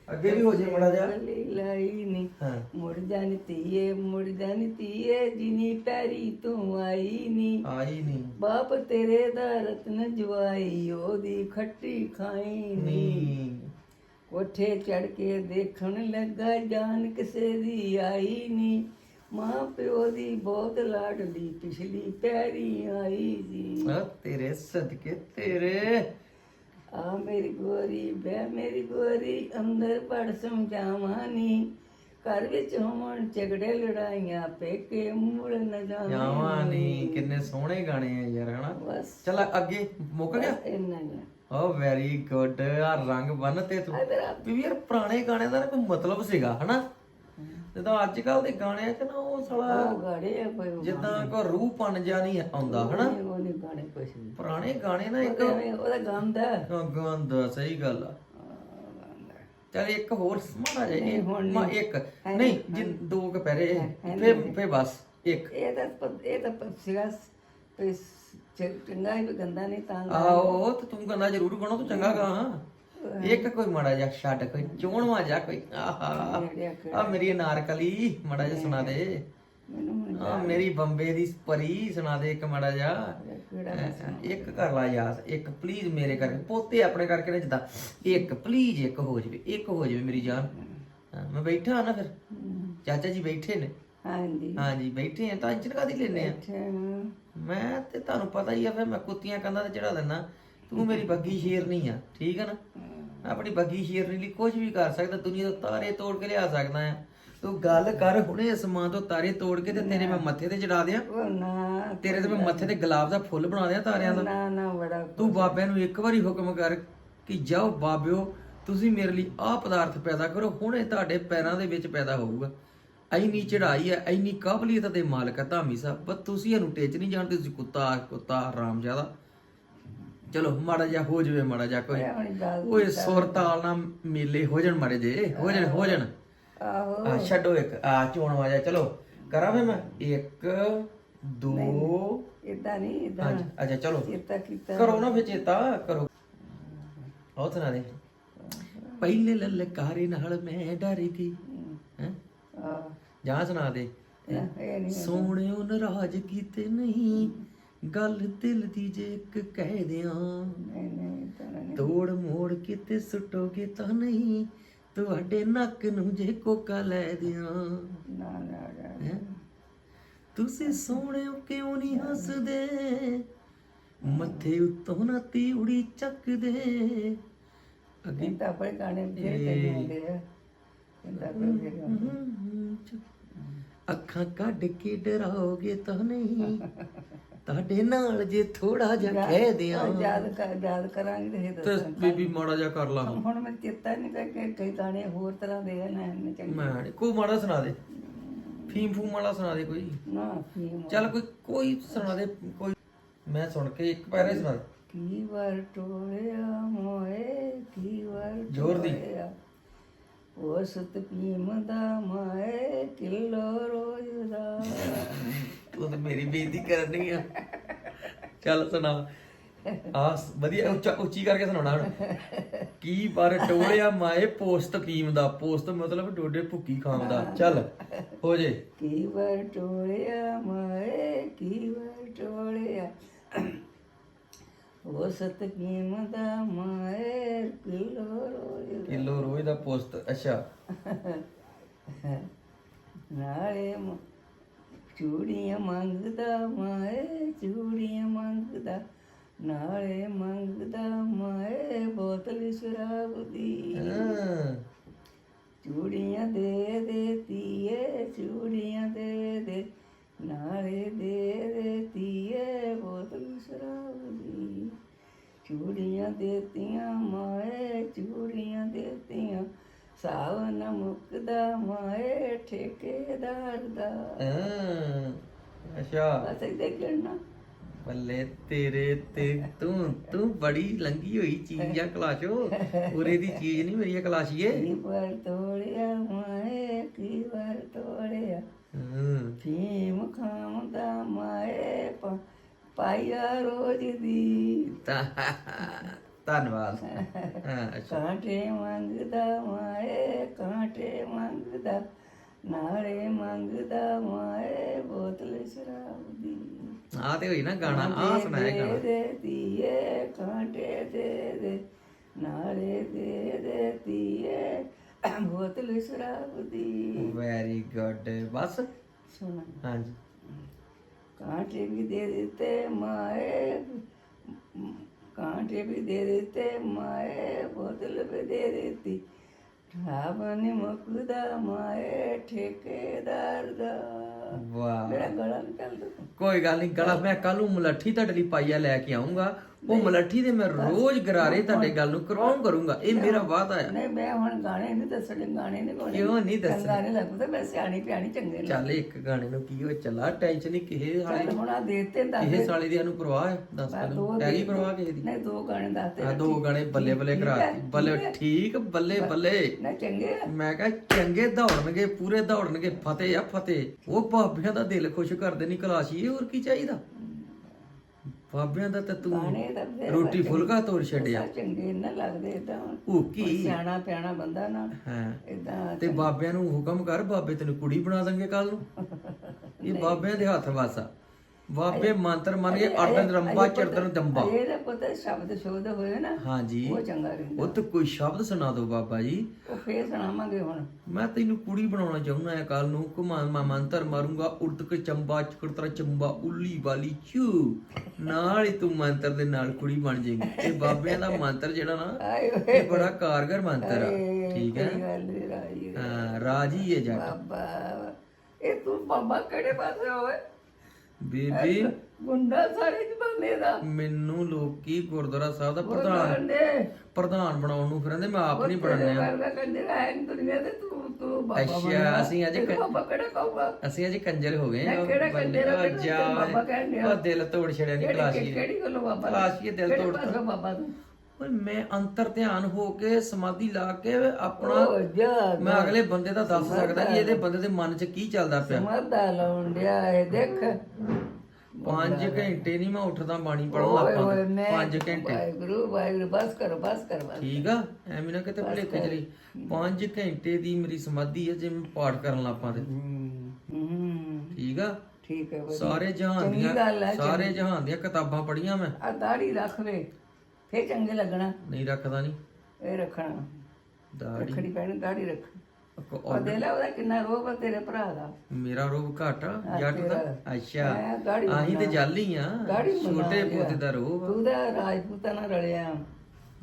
[SPEAKER 1] ਅੱਗੇ ਵੀ ਹੋ ਜੇ ਮੜਾ ਜਾ
[SPEAKER 2] ਬੋਲੀ ਲਾਈ ਨੀ।
[SPEAKER 1] ਹਾਂ।
[SPEAKER 2] ਮੁੜ ਜਾਣੀ ਧੀਏ ਮੁੜ ਜਾਣੀ ਧੀਏ ਜਿਨੀ ਪੈਰੀ ਤੂੰ ਆਈ ਨੀ।
[SPEAKER 1] ਆਈ ਨਹੀਂ
[SPEAKER 2] ਬਾਪ ਤੇਰੇ ਦਾ ਰਤਨ ਜਵਾਈ ਉਹਦੀ ਖੱਟੀ ਖਾਈ ਨੀ।
[SPEAKER 1] ਨਹੀਂ
[SPEAKER 2] ਕੋਠੇ ਚੜ ਕੇ ਦੇਖਣ ਲੱਗਾ ਜਾਨ ਕਿਸੇ ਦੀ ਆਈ ਨੀ। ਮਾਂ ਪਿਓ ਦੀ ਬਹੁਤ ਲਾਡਲੀ ਪਿਛਲੀ ਪੈਰੀ ਆਈ ਜੀ
[SPEAKER 1] ਆ ਤੇਰੇ ਸਦਕੇ ਤੇਰੇ।
[SPEAKER 2] ਆ ਮੇਰੀ ਗੋਰੀ ਬੈ ਮੇਰੀ ਗੋਰੀ ਅੰਦਰ ਪੜ ਸਮਝਾਵਾਂ ਨੀ ਘਰ ਵਿੱਚ ਹੋਣ ਝਗੜੇ ਲੜਾਈਆਂ ਪੇਕੇ ਮੂਲ ਨ
[SPEAKER 1] ਜਾਵਾਂ ਨਹੀਂ ਕਿੰਨੇ ਸੋਹਣੇ ਗਾਣੇ ਆ ਯਾਰ ਹਨਾ?
[SPEAKER 2] ਬਸ।
[SPEAKER 1] ਚੱਲ ਅੱਗੇ ਮੁੱਕ ਗਿਆ?
[SPEAKER 2] ਇੰਨਾ ਹੀ ਆ।
[SPEAKER 1] ਓ ਵੈਰੀ ਗੁੱਡ ਆ ਰੰਗ ਬੰਨ ਤੇ ਤੂੰ। ਵੀ ਯਾਰ ਪੁਰਾਣੇ ਗਾਣਿਆਂ ਦਾ ਨਾ ਕੋਈ ਮਤਲਬ ਸੀਗਾ ਹਨਾ? ਜਦੋਂ ਅੱਜ ਕੱਲ ਦੇ ਗਾਣਿਆਂ 'ਚ ਨਾ ਉਹ ਸਾਲਾ
[SPEAKER 2] ਉਹ ਗਾੜੇ ਆ ਕੋਈ
[SPEAKER 1] ਜਿੱਦਾਂ ਕੋ ਰੂਹ ਪਣ ਜਾ ਨਹੀਂ ਆਉਂਦਾ ਹਨਾ?
[SPEAKER 2] ਉਹ ਨਹੀਂ ਗਾਣੇ ਕੁਛ ਨਹੀਂ।
[SPEAKER 1] ਪੁਰਾਣੇ ਗਾਣੇ ਨਾ ਇੱਕ
[SPEAKER 2] ਐਵੇਂ ਉਹਦਾ ਗਾਉਂਦਾ
[SPEAKER 1] ਗੰਦਾ ਸਹੀ ਗੱਲ ਆ। ਚੱਲ ਇੱਕ ਹੋਰ ਜਿਹਾ
[SPEAKER 2] ਨਹੀਂ, ਹੁਣ
[SPEAKER 1] ਮਾ ਇੱਕ। ਨਹੀਂ ਜਿ ਦੋ ਕੁ ਪੈਰੇ ਫੇ ਫੇ ਬਸ ਇੱਕ।
[SPEAKER 2] ਇਹ ਤਾਂ ਪ- ਇਹ ਤਾਂ ਪ- ਸੀਗਾ ਤੇ ਚੰਗਾ ਹੀ ਗੰਦਾ ਨਹੀਂ ਤਾਂ
[SPEAKER 1] ਆਓ ਤੇ ਤੂੰ ਗੰਦਾ ਜ਼ਰੂਰ ਗਾਣਾ ਤੂੰ ਚੰਗਾ ਗਾ ਇੱਕ ਕੋਈ ਮਾੜਾ ਜਿਹਾ ਛੱਡ ਕੋਈ ਚੋਣਵਾ ਜਾ ਕੋਈ ਆਹਾ। ਆ ਮੇਰੀ ਅਨਾਰਕਲੀ ਮਾੜਾ ਜਿਹਾ ਸੁਣਾ ਦੇ। ਆ ਮੇਰੀ ਬੰਬੇ ਦੀ ਪਰੀ ਸੁਣਾ ਦੇ ਇੱਕ ਮਾੜਾ
[SPEAKER 2] ਕਿਹੜਾ
[SPEAKER 1] ਇੱਕ ਕਰ ਲਾ ਯਾਰ ਇੱਕ ਪਲੀਜ਼ ਮੇਰੇ ਕਰਕੇ ਪੋਤੇ ਆਪਣੇ ਕਰਕੇ ਨਾ ਜਿੱਦਾਂ ਇੱਕ ਪਲੀਜ਼ ਇੱਕ ਹੋ ਜਵੇ ਇੱਕ ਹੋ ਜਵੇ ਮੇਰੀ ਜਾਨ। ਮੈਂ ਬੈਠਾ ਹਾਂ ਨਾ ਫਿਰ। ਚਾਚਾ ਜੀ ਬੈਠੇ ਨੇ।
[SPEAKER 2] ਹਾਂਜੀ।
[SPEAKER 1] ਹਾਂਜੀ ਬੈਠੇ ਆ ਤਾਂ ਇੰਜਨ ਕਾਦੀ ਲੈਨੇ ਆ? ਮੈਂ ਤੇ ਤੁਹਾਨੂੰ ਪਤਾ ਹੀ ਆ ਫਿਰ ਮੈਂ ਕੁੱਤੀਆਂ ਕੰਧਾਂ ਤੇ ਚੜਾ ਦਿੰਦਾ। ਤੂੰ ਮੇਰੀ ਬੱਗੀ ਸ਼ੇਰ ਨਹੀਂ ਆ ਠੀਕ ਆ ਨਾ? ਮੈਂ ਆਪਣੀ ਬੱਗੀ ਸ਼ੇਰ ਲਈ ਕੁਝ ਵੀ ਕਰ ਸਕਦਾ ਦੁਨੀਆ ਤੋਂ ਤਾਰੇ ਤੋੜ ਕੇ ਲਿਆ ਸਕਦਾ ਆ। ਤੂੰ ਗੱਲ ਕਰ ਹੁਣੇ ਅਸਮਾਨ ਤੋਂ ਤਾਰੇ ਤੋੜ ਕੇ ਤੇ ਤੇਰੇ ਮੈਂ ਮੱਥੇ ਤੇ ਚੜਾ ਦਿਆਂ।
[SPEAKER 2] ਉਹ ਨਾ
[SPEAKER 1] ਤੇਰੇ ਤੇ ਮੈਂ ਮੱਥੇ ਤੇ ਗੁਲਾਬ ਦਾ ਫੁੱਲ ਬਣਾ ਦਿਆਂ ਤਾਰਿਆਂ ਦਾ।
[SPEAKER 2] ਨਾ ਨਾ ਬੜਾ
[SPEAKER 1] ਤੂੰ ਬਾਬਿਆਂ ਨੂੰ ਇੱਕ ਵਾਰੀ ਹੁਕਮ ਕਰ ਕਿ ਜਾਓ ਬਾਬਿਓ ਤੁਸੀਂ ਮੇਰੇ ਲਈ ਆਹ ਪਦਾਰਥ ਪੈਦਾ ਕਰੋ ਹੁਣੇ ਤੁਹਾਡੇ ਪੈਰਾਂ ਦੇ ਵਿੱਚ ਪੈਦਾ ਹੋਊਗਾ। ਐਨੀ ਚੜਾਈ ਹੈ ਐਨੀ ਕਾਬਲੀਅਤ ਦੇ ਮਾਲਕ ਹੈ ਧਾਮੀ ਸਾਹਿਬ ਪਰ ਤੁਸੀਂ ਇਹਨੂੰ ਟੇਚ ਨਹੀਂ ਜਾਣਦੇ ਤੁਸੀਂ ਕੁੱਤਾ ਕੁੱਤਾ ਹਰਾਮਜ਼ਾਦਾ। ਚਲੋ ਮਾੜਾ ਜਿਹਾ ਹੋ ਜਵੇ ਮਾੜਾ ਜਿਹਾ ਕੋਈ। ਓਏ ਸੁਰ ਤਾਲ ਨਾਲ ਮੇਲੇ ਹੋ ਜਾਣ ਮਾੜੇ ਜੇ ਹੋ ਜਾਣ ਹੋ ਜਾਣ।
[SPEAKER 2] ਆਹੋ।
[SPEAKER 1] ਛੱਡੋ ਇੱਕ। ਆ ਚੋਣ ਵਾਜਾ ਚਲੋ। ਕਰਾਂ ਫੇ ਮੈਂ। ਇੱਕ ਦੋ।
[SPEAKER 2] ਇਦਾਂ ਨਹੀਂ। ਇਦਾਂ
[SPEAKER 1] ਅੱਛਾ ਚਲੋ।
[SPEAKER 2] ਚੇਤਾ ਕੀਤਾ
[SPEAKER 1] ਕਰੋ ਨਾ ਫੇ ਚੇਤਾ ਕਰੋ। ਉਹ ਸੁਣਾ ਦੇ ਪਹਿਲੇ ਲਲਕਾਰੇ ਨਾਲ ਮੈਂ ਡਰ ਗਈ ਹੈ ਜਾਂ ਸੁਣਾ ਦੇ। ਸੋਹਣਿਓ ਨਾਰਾਜ਼ ਕੀਤੇ ਨਹੀਂ। ਗੱਲ ਦਿਲ ਦੀ ਜੇ ਇੱਕ ਕਹਿ ਦਿਆਂ। ਤੋੜ ਮੋੜ ਕਿਤੇ ਸੁੱਟੋਗੇ ਤਾਂ ਨਹੀਂ ਤੁਹਾਡੇ ਨੱਕ ਨੂੰ ਜੇ ਕੋਕਾ ਲੈ ਦਿਆਂ? ਤੁਸੀਂ ਸੋਹਣਿਓ ਕਿਉਂ ਨਹੀਂ ਹੱਸਦੇ? ਮੱਥੇ ਉੱਤੋਂ ਨਾ ਤੀਉੜੀ ਚੱਕਦੇ। ਅੱਗੇ
[SPEAKER 2] ਤਾਂ ਆਪਣੇ ਗਾਣੇ ਜਿਹੜੇ ਤੇ ਗਾਉਂਦੇ ਆ
[SPEAKER 1] ਅੱਖਾਂ ਕੱਢ ਕੇ ਡਰਾਓਗੇ ਤਾਂ ਨਹੀਂ। <laughs> ਤੁਹਾਡੇ ਨਾਲ ਜੇ ਥੋੜਾ ਜਿਹਾ ਕਹਿ ਦਿਆਂ।
[SPEAKER 2] ਯਾਦ ਕਰ ਯਾਦ ਕਰਾਂਗੇ ਤੇ ਇਹ
[SPEAKER 1] ਤੇ ਬੀਬੀ ਮਾੜਾ ਜਿਹਾ ਕਰ ਲਾ
[SPEAKER 2] ਹੁਣ। ਮੈਂ ਚੇਤਾ ਨਹੀਂ ਕਰਕੇ ਕਈ ਗਾਣੇ ਹੋਰ ਤਰ੍ਹਾਂ ਦੇ ਆ ਨਾ ਇੰਨੇ ਚੰਗੇ।
[SPEAKER 1] ਮੈਂ ਨੀ- ਕੋਈ ਮਾੜਾ ਸੁਣਾ ਦੇ। ਫੀਮ ਫੂਮ ਵਾਲਾ ਸੁਣਾ ਦੇ ਕੋਈ।
[SPEAKER 2] ਨਾ ਫੀਮ
[SPEAKER 1] ਚੱਲ ਕੋਈ ਕੋਈ ਸੁਣਾ ਦੇ ਕੋਈ ਮੈਂ ਸੁਣ ਕੇ ਇੱਕ ਪੈਰਾ ਹੀ ਸੁਣਾ ਦੇ।
[SPEAKER 2] ਕੀ ਵਾਰ ਟੋਲਿਆ ਮੋਏ ਕੀ ਵਾਰ
[SPEAKER 1] ਜ਼ੋਰ ਦੀ।
[SPEAKER 2] ਟੋਲਿਆ। ਉਸ ਤਪੀਮ ਦਾ ਮਾਏ ਕਿਲੋ ਰੋਜ਼ ਦਾ।
[SPEAKER 1] ਤੂੰ ਤਾਂ ਮੇਰੀ ਬੇਇੱਜ਼ਤੀ ਕਰਨੀ ਆ। ਚੱਲ ਸੁਣਾ। ਆ ਵਧੀਆ ਉੱਚਾ ਉੱਚੀ ਕਰਕੇ ਸੁਣਾਉਣਾ ਹੁਣ। ਕੀ ਪਰ ਟੋਲਿਆ ਮਾਏ ਪੋਸਤ ਕੀਮ ਦਾ। ਪੋਸਤ ਮਤਲਬ ਡੋਡੇ ਭੁੱਕੀ ਖਾਣ ਦਾ। ਚੱਲ ਹੋ ਜੇ।
[SPEAKER 2] ਕੀ ਵਾਰ ਟੋਲਿਆ ਮਾਏ ਕੀ ਵਾਰ ਟੋਲਿਆ। ਉਸ ਤਪੀਮ ਦਾ ਮਾਏ ਕਿਲੋ ਰੋਜ਼
[SPEAKER 1] ਕਿਲੋ ਰੋਜ਼ ਦਾ ਪੋਸਤ ਅੱਛਾ।
[SPEAKER 2] ਨਾਲੇ ਚੂੜੀਆਂ ਮੰਗਦਾ ਮਾਏ ਚੂੜੀਆਂ ਮੰਗਦਾ ਨਾਲੇ ਮੰਗਦਾ ਮਾਏ ਬੋਤਲ ਸ਼ਰਾਬ ਦੀ। ਚੂੜੀਆਂ ਦੇ ਦੇ ਤੀਏ ਚੂੜੀਆਂ ਦੇ ਦੇ ਨਾਲੇ ਦੇ ਦੇ ਤੀਏ ਬੋਤਲ ਸ਼ਰਾਬ ਦੀ। ਚੂੜੀਆਂ ਦੇਤੀਆਂ ਮਾਏ ਸਾਵਨ ਮੁਕਦਾ ਮਾਏ ਠੇਕੇਦਾਰ ਦਾ।
[SPEAKER 1] ਅੱਛਾ।
[SPEAKER 2] ਬਸ ਇਹਦੇ ਕਿਹੜਾ
[SPEAKER 1] ਬੱਲੇ ਤੇਰੇ ਤੇ ਤੂੰ ਤੂੰ ਬੜੀ ਲੰਗੀ ਹੋਈ ਚੀਜ਼ ਆ ਕਲਾਸ਼ੋ। ਉਰੇ ਦੀ ਚੀਜ਼ ਨਹੀਂ ਮੇਰੀ ਕਲਾਸ਼ੀਏ।
[SPEAKER 2] ਕੀ ਵਾਰ ਤੋੜਿਆ ਮਾਏ ਕੀ ਵਾਰ ਤੋੜਿਆ।
[SPEAKER 1] ਹੂੰ।
[SPEAKER 2] ਫੀਮ ਖਾਮਦਾ ਮਾਏ ਪਾਇਆ ਰੋਜ਼ ਦੀ।
[SPEAKER 1] ਤਾਂ- ਧੰਨਵਾਦ।
[SPEAKER 2] ਕਾਂਟੇ ਮੰਗਦਾ ਮਾਏ ਕਾਂਟੇ ਮੰਗਦਾ ਨਾਰੇ ਮੰਗਦਾ ਮਾਏ ਬੋਤਲ ਸ਼ਰਾਬ ਦੀ।
[SPEAKER 1] ਆ ਤੇ ਹੋਈ ਨਾ ਗਾਣਾ ਆ ਸੁਣਾਇਆ ਗਾਣਾ।
[SPEAKER 2] ਦੇ ਦੀਏ ਕਾਂਟੇ ਦੇ ਦੇ ਨਾਰੇ ਦੇ ਦੇ ਦੀਏ ਬੋਤਲ ਸ਼ਰਾਬ ਦੀ।
[SPEAKER 1] Very good. ਬਸ?
[SPEAKER 2] ਸੁਣਾ।
[SPEAKER 1] ਹਾਂਜੀ।
[SPEAKER 2] ਕਾਂਟੇ ਵੀ ਦੇ ਦਿੱਤੇ ਮਾਏ कांटे भी दे देते माए बोतल भी दे देती ਠਾਬ ਨੀ ਮੁਕਦਾ ਮਾਏ ਠੇਕੇਦਾਰ ਦਾ
[SPEAKER 1] ਵਾਹ
[SPEAKER 2] ਮੇਰਾ ਗਲਾ ਨਹੀਂ ਚੱਲਦਾ
[SPEAKER 1] ਕੋਈ ਗੱਲ ਨਹੀਂ ਗਲਾ ਮੈਂ ਕੱਲ ਨੂੰ ਮਲੱਠੀ ਤੁਹਾਡੇ ਲਈ ਪਾਈਆ ਲੈ ਕੇ ਆਉਂਗਾ ਉਹ ਮਲੱਠੀ ਦੇ ਮੈਂ ਰੋਜ਼ ਗਰਾਰੇ ਤੁਹਾਡੇ ਗੱਲ ਨੂੰ ਕਰਵਾਉਂ ਕਰੂੰਗਾ। ਇਹ ਮੇਰਾ ਵਾਅਦਾ ਆ।
[SPEAKER 2] ਨਹੀਂ ਮੈਂ ਹੁਣ ਗਾਣੇ ਨਹੀਂ ਦੱਸਣੇ ਗਾਣੇ ਨਹੀਂ ਗਾਣੇ
[SPEAKER 1] ਕਿਉਂ ਨਹੀਂ ਦੱਸਣੇ?
[SPEAKER 2] ਗਾਣੇ ਲੱਗਦਾ ਮੈਂ ਸਿਆਣੀ ਪਿਆਣੀ ਚੰਗੇ ਨੇ।
[SPEAKER 1] ਚੱਲ ਇੱਕ ਗਾਣੇ ਨੂੰ ਕੀ ਹੋ ਚੱਲਾ ਟੈਨਸ਼ਨ ਨਹੀਂ ਕਿਸੇ
[SPEAKER 2] ਚੱਲ ਹੁਣ ਆ ਦੇਤੇ ਦੱਸ
[SPEAKER 1] ਕਿਸੇ ਸਾਲੇ ਦੀ ਸਾਨੂੰ ਪਰਵਾਹ ਹੈ? ਦੱਸ ਮੈਨੂੰ। ਹੈਗੀ ਪਰਵਾਹ ਕਿਸੇ ਦੀ?
[SPEAKER 2] ਨਹੀਂ ਦੋ ਗਾਣੇ ਦੱਸਤੇ
[SPEAKER 1] ਆ ਦੋ ਗਾਣੇ ਬੱਲੇ ਬੱਲੇ ਕਰਾ ਬੱਲੇ ਠੀਕ ਬੱਲੇ ਬੱਲੇ।
[SPEAKER 2] ਨਾ ਚੰਗੇ।
[SPEAKER 1] ਮੈਂ ਕਹਾਂ ਚੰਗੇ ਦੌੜਨਗੇ ਪੂਰੇ ਦੌੜਨਗੇ। ਫਤਿਹ ਆ ਫਤਿਹ। ਉਹ ਬਾਬਿਆਂ ਦਾ ਦਿਲ ਖੁਸ਼ ਕਰਦੇ ਨਹੀਂ ਕਲਾਸ਼ੀ ਹੋਰ ਕੀ ਚਾਹੀਦਾ? ਬਾਬਿਆਂ ਦਾ ਤਾਂ ਤੂੰ
[SPEAKER 2] ਗਾਣੇ ਤਾਂ ਫਿਰ
[SPEAKER 1] ਰੋਟੀ ਫੁਲਕਾ ਤੋੜ ਛੱਡਿਆ।
[SPEAKER 2] ਚੰਗੇ ਨਾ ਲੱਗਦੇ ਇਦਾਂ
[SPEAKER 1] ਉਹ ਕੀ?
[SPEAKER 2] ਸਿਆਣਾ ਪਿਆਣਾ ਬੰਦਾ ਨਾ
[SPEAKER 1] ਹਾਂ।
[SPEAKER 2] ਇਦਾਂ
[SPEAKER 1] ਤੇ ਬਾਬਿਆਂ ਨੂੰ ਹੁਕਮ ਕਰ ਬਾਬੇ ਤੈਨੂੰ ਕੁੜੀ ਬਣਾ ਦੇਣਗੇ ਕੱਲ ਨੂੰ। ਇਹ ਬਾਬਿਆਂ ਦੇ ਹੱਥ ਵਾਸਾ। ਬਾਬੇ ਮੰਤਰ ਮੰਨ ਕੇ ਅਰਦਨ ਰੰਬਾ ਚਰਦਨ ਦੰਬਾ
[SPEAKER 2] ਇਹ ਤਾਂ ਪਤਾ ਸ਼ਬਦ ਸ਼ੋਧ ਹੋਏ ਨਾ
[SPEAKER 1] ਹਾਂਜੀ।
[SPEAKER 2] ਉਹ ਚੰਗਾ ਰਹਿੰਦਾ।
[SPEAKER 1] ਉਹ ਤਾਂ ਕੋਈ ਸ਼ਬਦ ਸੁਣਾ ਦਿਓ ਬਾਬਾ ਜੀ।
[SPEAKER 2] ਉਹ ਫੇਰ ਸੁਣਾਵਾਂਗੇ ਹੁਣ।
[SPEAKER 1] ਮੈਂ ਤੈਨੂੰ ਕੁੜੀ ਬਣਾਉਣਾ ਚਾਹੁੰਦਾ ਹਾਂ ਕੱਲ ਨੂੰ। ਕੁਮਾਨ ਮਾ ਮੰਤਰ ਮਾਰੂੰਗਾ ਉੜਤ ਕੇ ਚੰਬਾ ਚਕੜਤਰਾ ਚੰਬਾ ਉੱਲੀ ਵਾਲੀ ਚੂ ਨਾਲ ਹੀ ਤੂੰ ਮੰਤਰ ਦੇ ਨਾਲ ਕੁੜੀ ਬਣ ਜਾਏਗੀ। ਇਹ ਬਾਬਿਆਂ ਦਾ ਮੰਤਰ ਜਿਹੜਾ ਨਾ ਇਹ ਬੜਾ ਕਾਰਗਰ ਮੰਤਰ ਆ। ਠੀਕ ਹੈ। ਹਾਂ ਰਾਜੀ ਹੈ ਜੱਟ।
[SPEAKER 2] ਬਾਬਾ ਇਹ ਤੂੰ ਬਾਬਾ ਕਿਹੜੇ ਪਾਸੇ ਹੋਵੇ?
[SPEAKER 1] ਬੀਬੀ।
[SPEAKER 2] ਗੁੰਡਾ ਸਾਰੇ ਜਮਾਨੇ ਦਾ।
[SPEAKER 1] ਮੈਨੂੰ ਲੋਕੀ ਗੁਰਦੁਆਰਾ ਸਾਹਿਬ ਦਾ ਪ੍ਰਧਾਨ ਪ੍ਰਧਾਨ ਬਣਾਉਣ ਨੂੰ ਫਿਰਦੇ ਮੈਂ ਆਪ ਨਹੀਂ ਬਣਨਿਆ
[SPEAKER 2] ਕੰਡੇ ਹੈ ਨੀ ਦੁਨੀਆ ਤੇ ਤੂੰ ਤੂੰ ਬਾਬਾ
[SPEAKER 1] ਅੱਛਾ ਅਸੀਂ ਅੱਜ
[SPEAKER 2] ਤੈਨੂੰ ਬਾਬਾ ਕਿਹੜਾ ਕਹੂਗਾ?
[SPEAKER 1] ਅਸੀਂ ਅੱਜ ਕੰਜਰ ਹੋ ਗਏ
[SPEAKER 2] ਮੈਂ ਕਿਹੜਾ ਕੰਜਰ ਆ,
[SPEAKER 1] ਜਾ
[SPEAKER 2] ਬਾਬਾ।
[SPEAKER 1] ਉਹ ਦਿਲ ਤੋੜ ਛੜਿਆ ਨਹੀਂ
[SPEAKER 2] ਕਿਹੜੀ
[SPEAKER 1] ਕਲਾਸ਼ੀ
[SPEAKER 2] ਕਿਹੜੀ ਗੱਲੋਂ ਬਾਬਾ?
[SPEAKER 1] ਕਲਾਸ਼ੀ ਦਿਲ ਤੋੜਤਾ
[SPEAKER 2] ਬਾਬਾ ਤੂੰ?
[SPEAKER 1] ਓਏ ਮੈਂ ਅੰਤਰ ਧਿਆਨ ਹੋ ਕੇ ਸਮਾਧੀ ਲਾ ਕੇ ਆਪਣਾ
[SPEAKER 2] ਉਹ ਜਾ
[SPEAKER 1] ਮੈਂ ਅਗਲੇ ਬੰਦੇ ਦਾ ਦੱਸ ਸਕਦਾ ਕਿ ਇਹਦੇ ਬੰਦੇ ਦੇ ਮਨ 'ਚ ਕੀ ਚੱਲਦਾ ਪਿਆ?
[SPEAKER 2] ਮਰਦਾ ਲਾਉਣ ਡਿਆ ਹੈ ਦੇਖ।
[SPEAKER 1] 5 ਘੰਟੇ ਨਹੀਂ ਮੈਂ ਉੱਠਦਾ ਬਾਣੀ ਪੜਨ
[SPEAKER 2] ਓਏ
[SPEAKER 1] ਲੱਗ।
[SPEAKER 2] ਓਏ ਮੈਂ
[SPEAKER 1] 5 ਘੰਟੇ।
[SPEAKER 2] ਵਾਹਿਗੁਰੂ ਵਾਹਿਗੁਰੂ ਬਸ ਕਰ ਬਸ ਕਰ ਬਸ
[SPEAKER 1] ਠੀਕ ਆ? ਐਵੇਂ ਨਾ ਕਿਤੇ ਭੁਲੇਖੇ ਚਲੀ 5 ਘੰਟੇ ਦੀ ਮੇਰੀ ਸਮਾਧੀ ਹੈ ਜੇ ਮੈਂ ਪਾਠ ਕਰਨ ਲੱਪਾਂ ਤੇ।
[SPEAKER 2] ਹੂੰ
[SPEAKER 1] ਠੀਕ ਆ?
[SPEAKER 2] ਠੀਕ ਹੈ ਵਧੀਆ।
[SPEAKER 1] ਸਾਰੇ ਜਹਾਨ
[SPEAKER 2] ਚੰਗੀ ਗੱਲ ਹੈ,
[SPEAKER 1] ਦੀਆਂ ਸਾਰੇ ਜਹਾਨ ਦੀਆਂ ਕਿਤਾਬਾਂ ਪੜ੍ਹੀਆਂ ਮੈਂ।
[SPEAKER 2] ਆ ਦਾੜੀ ਰੱਖ ਵੇ। ਫੇਰ ਚੰਗੇ ਲੱਗਣਾ।
[SPEAKER 1] ਨਹੀਂ ਰੱਖਦਾ ਨਹੀਂ।
[SPEAKER 2] ਇਹ ਰੱਖਣਾ।
[SPEAKER 1] ਦਾੜੀ।
[SPEAKER 2] ਰੱਖੜੀ ਪੈਣੀ ਦਾੜੀ ਰੱਖ। ਉਹ ਦੇ ਲੈ ਉਹਦਾ ਕਿੰਨਾ ਰੋਬ ਆ ਤੇਰੇ ਭਰਾ ਦਾ।
[SPEAKER 1] ਮੇਰਾ ਰੋਬ ਘੱਟ ਆ, ਜੱਟ ਦਾ। ਅੱਛਾ। ਆਹੀਂ ਤੇ ਜਾਲੀ ਆ। ਛੋਟੇ। ਪੋਤੇ ਦਾ ਰੋਬ
[SPEAKER 2] ਤੂੰ ਦਾ ਰਾਜਪੂਤਾਂ ਨਾਲ ਰਲਿਆ।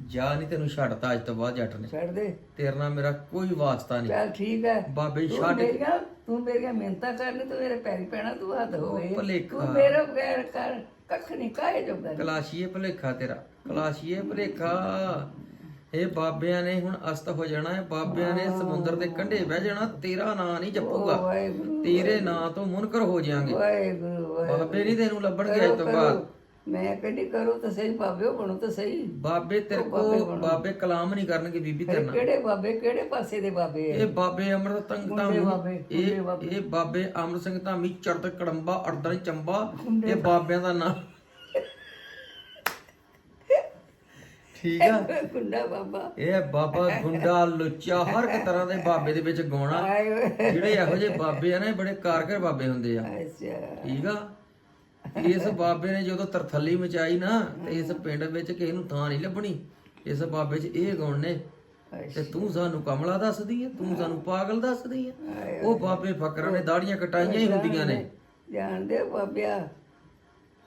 [SPEAKER 1] ਜਾ ਨਹੀਂ ਤੈਨੂੰ ਛੱਡਤਾ ਅੱਜ ਤੋਂ ਬਾਅਦ ਜੱਟ ਨੇ।
[SPEAKER 2] ਛੱਡ ਦੇ।
[SPEAKER 1] ਤੇਰੇ ਨਾਲ ਮੇਰਾ ਕੋਈ ਵਾਸਤਾ ਨਹੀਂ।
[SPEAKER 2] ਚੱਲ ਠੀਕ ਹੈ
[SPEAKER 1] ਬਾਬੇ ਛੱਡ
[SPEAKER 2] ਤੂੰ ਮੇਰੀਆਂ ਮਿਹਨਤਾਂ ਕਰਨੀ ਤੂੰ ਮੇਰੇ ਪੈਰੀ ਪੈਣਾ ਤੂੰ ਹੱਥ ਹੋਵੇ। ਤੂੰ ਮੇਰਾ ਬਗੈਰ ਕਰ। ਕੱਖ ਨਹੀਂ ਜੋਗਾ
[SPEAKER 1] ਕਲਾਸ਼ੀਏ ਭਲੇਖਾ ਤੇਰਾ ਕਲਾਸ਼ੀਏ ਭਲੇਖਾ। ਇਹ ਬਾਬਿਆਂ ਨੇ ਹੁਣ ਅਸਤ ਹੋ ਜਾਣਾ ਹੈ ਬਾਬਿਆਂ ਨੇ ਸਮੁੰਦਰ ਦੇ ਕੰਢੇ ਬਹਿ ਜਾਣਾ ਤੇਰਾ ਨਾਂ ਨਹੀਂ ਜਪੂਗਾ।
[SPEAKER 2] ਵਾਹਿਗੁਰੂ।
[SPEAKER 1] ਤੇਰੇ ਨਾਂ ਤੋਂ ਮੁਨਕਰ ਹੋ ਜਾਾਂਗੇ।
[SPEAKER 2] ਵਾਹਿਗੁਰੂ ਵਾਹਿਗੁਰੂ।
[SPEAKER 1] ਬਾਬੇ ਨਹੀਂ ਤੈਨੂੰ ਲੱਭਣਗੇ ਅੱਜ ਤੋਂ ਬਾਅਦ।
[SPEAKER 2] ਮੈਂ ਕਹਿੰਦੀ ਕਰੋ ਤਾਂ ਸਹੀ ਬਾਬੇ ਬਣੋ ਤਾਂ ਸਹੀ।
[SPEAKER 1] ਬਾਬੇ ਤੇਰੇ ਕੋ ਬਾਬੇ ਕਲਾਮ ਨਹੀਂ ਕਰਨਗੇ ਬੀਬੀ ਤੇਰੇ ਨਾਲ।
[SPEAKER 2] ਕਿਹੜੇ ਬਾਬੇ ਕਿਹੜੇ ਪਾਸੇ ਦੇ ਬਾਬੇ ਆ?
[SPEAKER 1] ਇਹ ਬਾਬੇ ਅਮਰਤ ਤੰਗ
[SPEAKER 2] ਮੁੰਡੇ ਬਾਬੇ,
[SPEAKER 1] ਇਹ ਇਹ ਬਾਬੇ ਅਮਰ ਸਿੰਘ ਧਾਮੀ ਚੜਤ ਕੜੰਬਾ ਅਰਦਨ ਚੰਬਾ ਇਹ ਬਾਬਿਆਂ ਦਾ ਨਾਂ। ਠੀਕ ਆ?
[SPEAKER 2] ਗੁੰਡਾ ਬਾਬਾ।
[SPEAKER 1] ਇਹ ਬਾਬਾ ਗੁੰਡਾ ਲੁੱਚਾ ਹਰ ਇੱਕ ਤਰ੍ਹਾਂ ਦੇ ਬਾਬੇ ਦੇ ਵਿੱਚ ਗਾਉਣਾ।
[SPEAKER 2] ਆਏ
[SPEAKER 1] ਜਿਹੜੇ ਇਹੋ ਜਿਹੇ ਬਾਬੇ ਆ ਨਾ ਇਹ ਬੜੇ ਕਾਰਗਰ ਬਾਬੇ ਹੁੰਦੇ ਆ।
[SPEAKER 2] ਅੱਛਾ।
[SPEAKER 1] ਠੀਕ ਆ? ਇਸ ਬਾਬੇ ਨੇ ਜਦੋਂ ਤਰਥੱਲੀ ਮਚਾਈ ਨਾ ਤੇ ਇਸ ਪਿੰਡ ਵਿੱਚ ਕਿਸੇ ਨੂੰ ਥਾਂ ਨਹੀਂ ਲੱਭਣੀ। ਇਸ ਬਾਬੇ 'ਚ ਇਹ ਗੁਣ ਨੇ ਤੇ ਤੂੰ ਸਾਨੂੰ ਕਮਲਾ ਦੱਸਦੀ ਹੈ ਤੂੰ ਸਾਨੂੰ ਪਾਗਲ ਦੱਸਦੀ ਹੈ ਉਹ ਬਾਬੇ ਫਕਰਾਂ ਨੇ ਦਾੜੀਆਂ ਕਟਾਈਆਂ ਹੀ ਹੁੰਦੀਆਂ ਨੇ।
[SPEAKER 2] ਜਾਣਦੇ ਹੋ ਬਾਬਿਆ।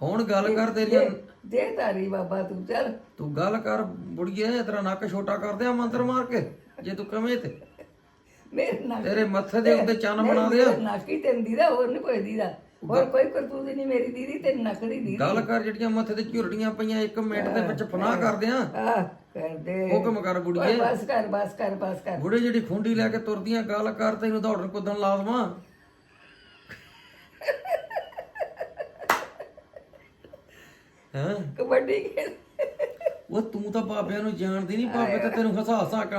[SPEAKER 1] ਹੁਣ ਗੱਲ ਕਰ ਤੇਰੀਆਂ
[SPEAKER 2] ਦੇ ਤਾਰੀ ਬਾਬਾ ਤੂੰ ਚੱਲ।
[SPEAKER 1] ਤੂੰ ਗੱਲ ਕਰ ਬੁੜੀਏ ਤੇਰਾ ਨੱਕ ਛੋਟਾ ਕਰ ਦਿਆਂ ਮੰਤਰ ਮਾਰ ਕੇ ਜੇ ਤੂੰ ਕਵੇਂ ਤੇ।
[SPEAKER 2] ਮੇਰੇ ਨਾਲ
[SPEAKER 1] ਤੇਰੇ ਮੱਥੇ ਦੇ ਉੱਤੇ ਚੰਨ ਬਣਾ ਦਿਆ।
[SPEAKER 2] ਨਾਕੀ ਤੇ ਦੀਦਾ ਹੋਰ ਨਹੀਂ ਕੋਈ ਦੀਦਾ। ਹੋਰ ਕੋਈ ਕਰਤੂਤ ਨਹੀਂ ਮੇਰੀ ਦੀਦੀ ਤੇ ਨੱਕ ਦੀ ਦੀਦੀ।
[SPEAKER 1] ਗੱਲ ਕਰ ਜਿਹੜੀਆਂ ਮੱਥੇ ਤੇ ਝੁਰੜੀਆਂ ਪਈਆਂ ਇੱਕ ਮਿੰਟ ਦੇ ਵਿੱਚ ਫਨਾਹ ਕਰ ਦਿਆਂ।
[SPEAKER 2] ਆ ਕਰਦੇ।
[SPEAKER 1] ਹੁਕਮ ਕਰ ਬੁੜੀਏ।
[SPEAKER 2] ਬਸ ਕਰ ਬਸ ਕਰ ਬਸ ਕਰ।
[SPEAKER 1] ਬੁੜੇ ਜਿਹੜੀ ਖੁੰਡੀ ਲੈ ਕੇ ਤੁਰਦੀਆਂ ਗੱਲ ਕਰ ਤੈਨੂੰ ਦੌੜਨ ਕੁੱਦਣ ਲਾ ਦਵਾਂ। ਹਾਂ?
[SPEAKER 2] ਕਬੱਡੀ ਖੇਡ।
[SPEAKER 1] ਉਹ ਤੂੰ ਤਾਂ ਬਾਬਿਆਂ ਨੂੰ ਜਾਣਦੀ ਨਹੀਂ ਬਾਬੇ ਤਾਂ ਤੈਨੂੰ ਹਸਾ ਹਸਾ ਕੇ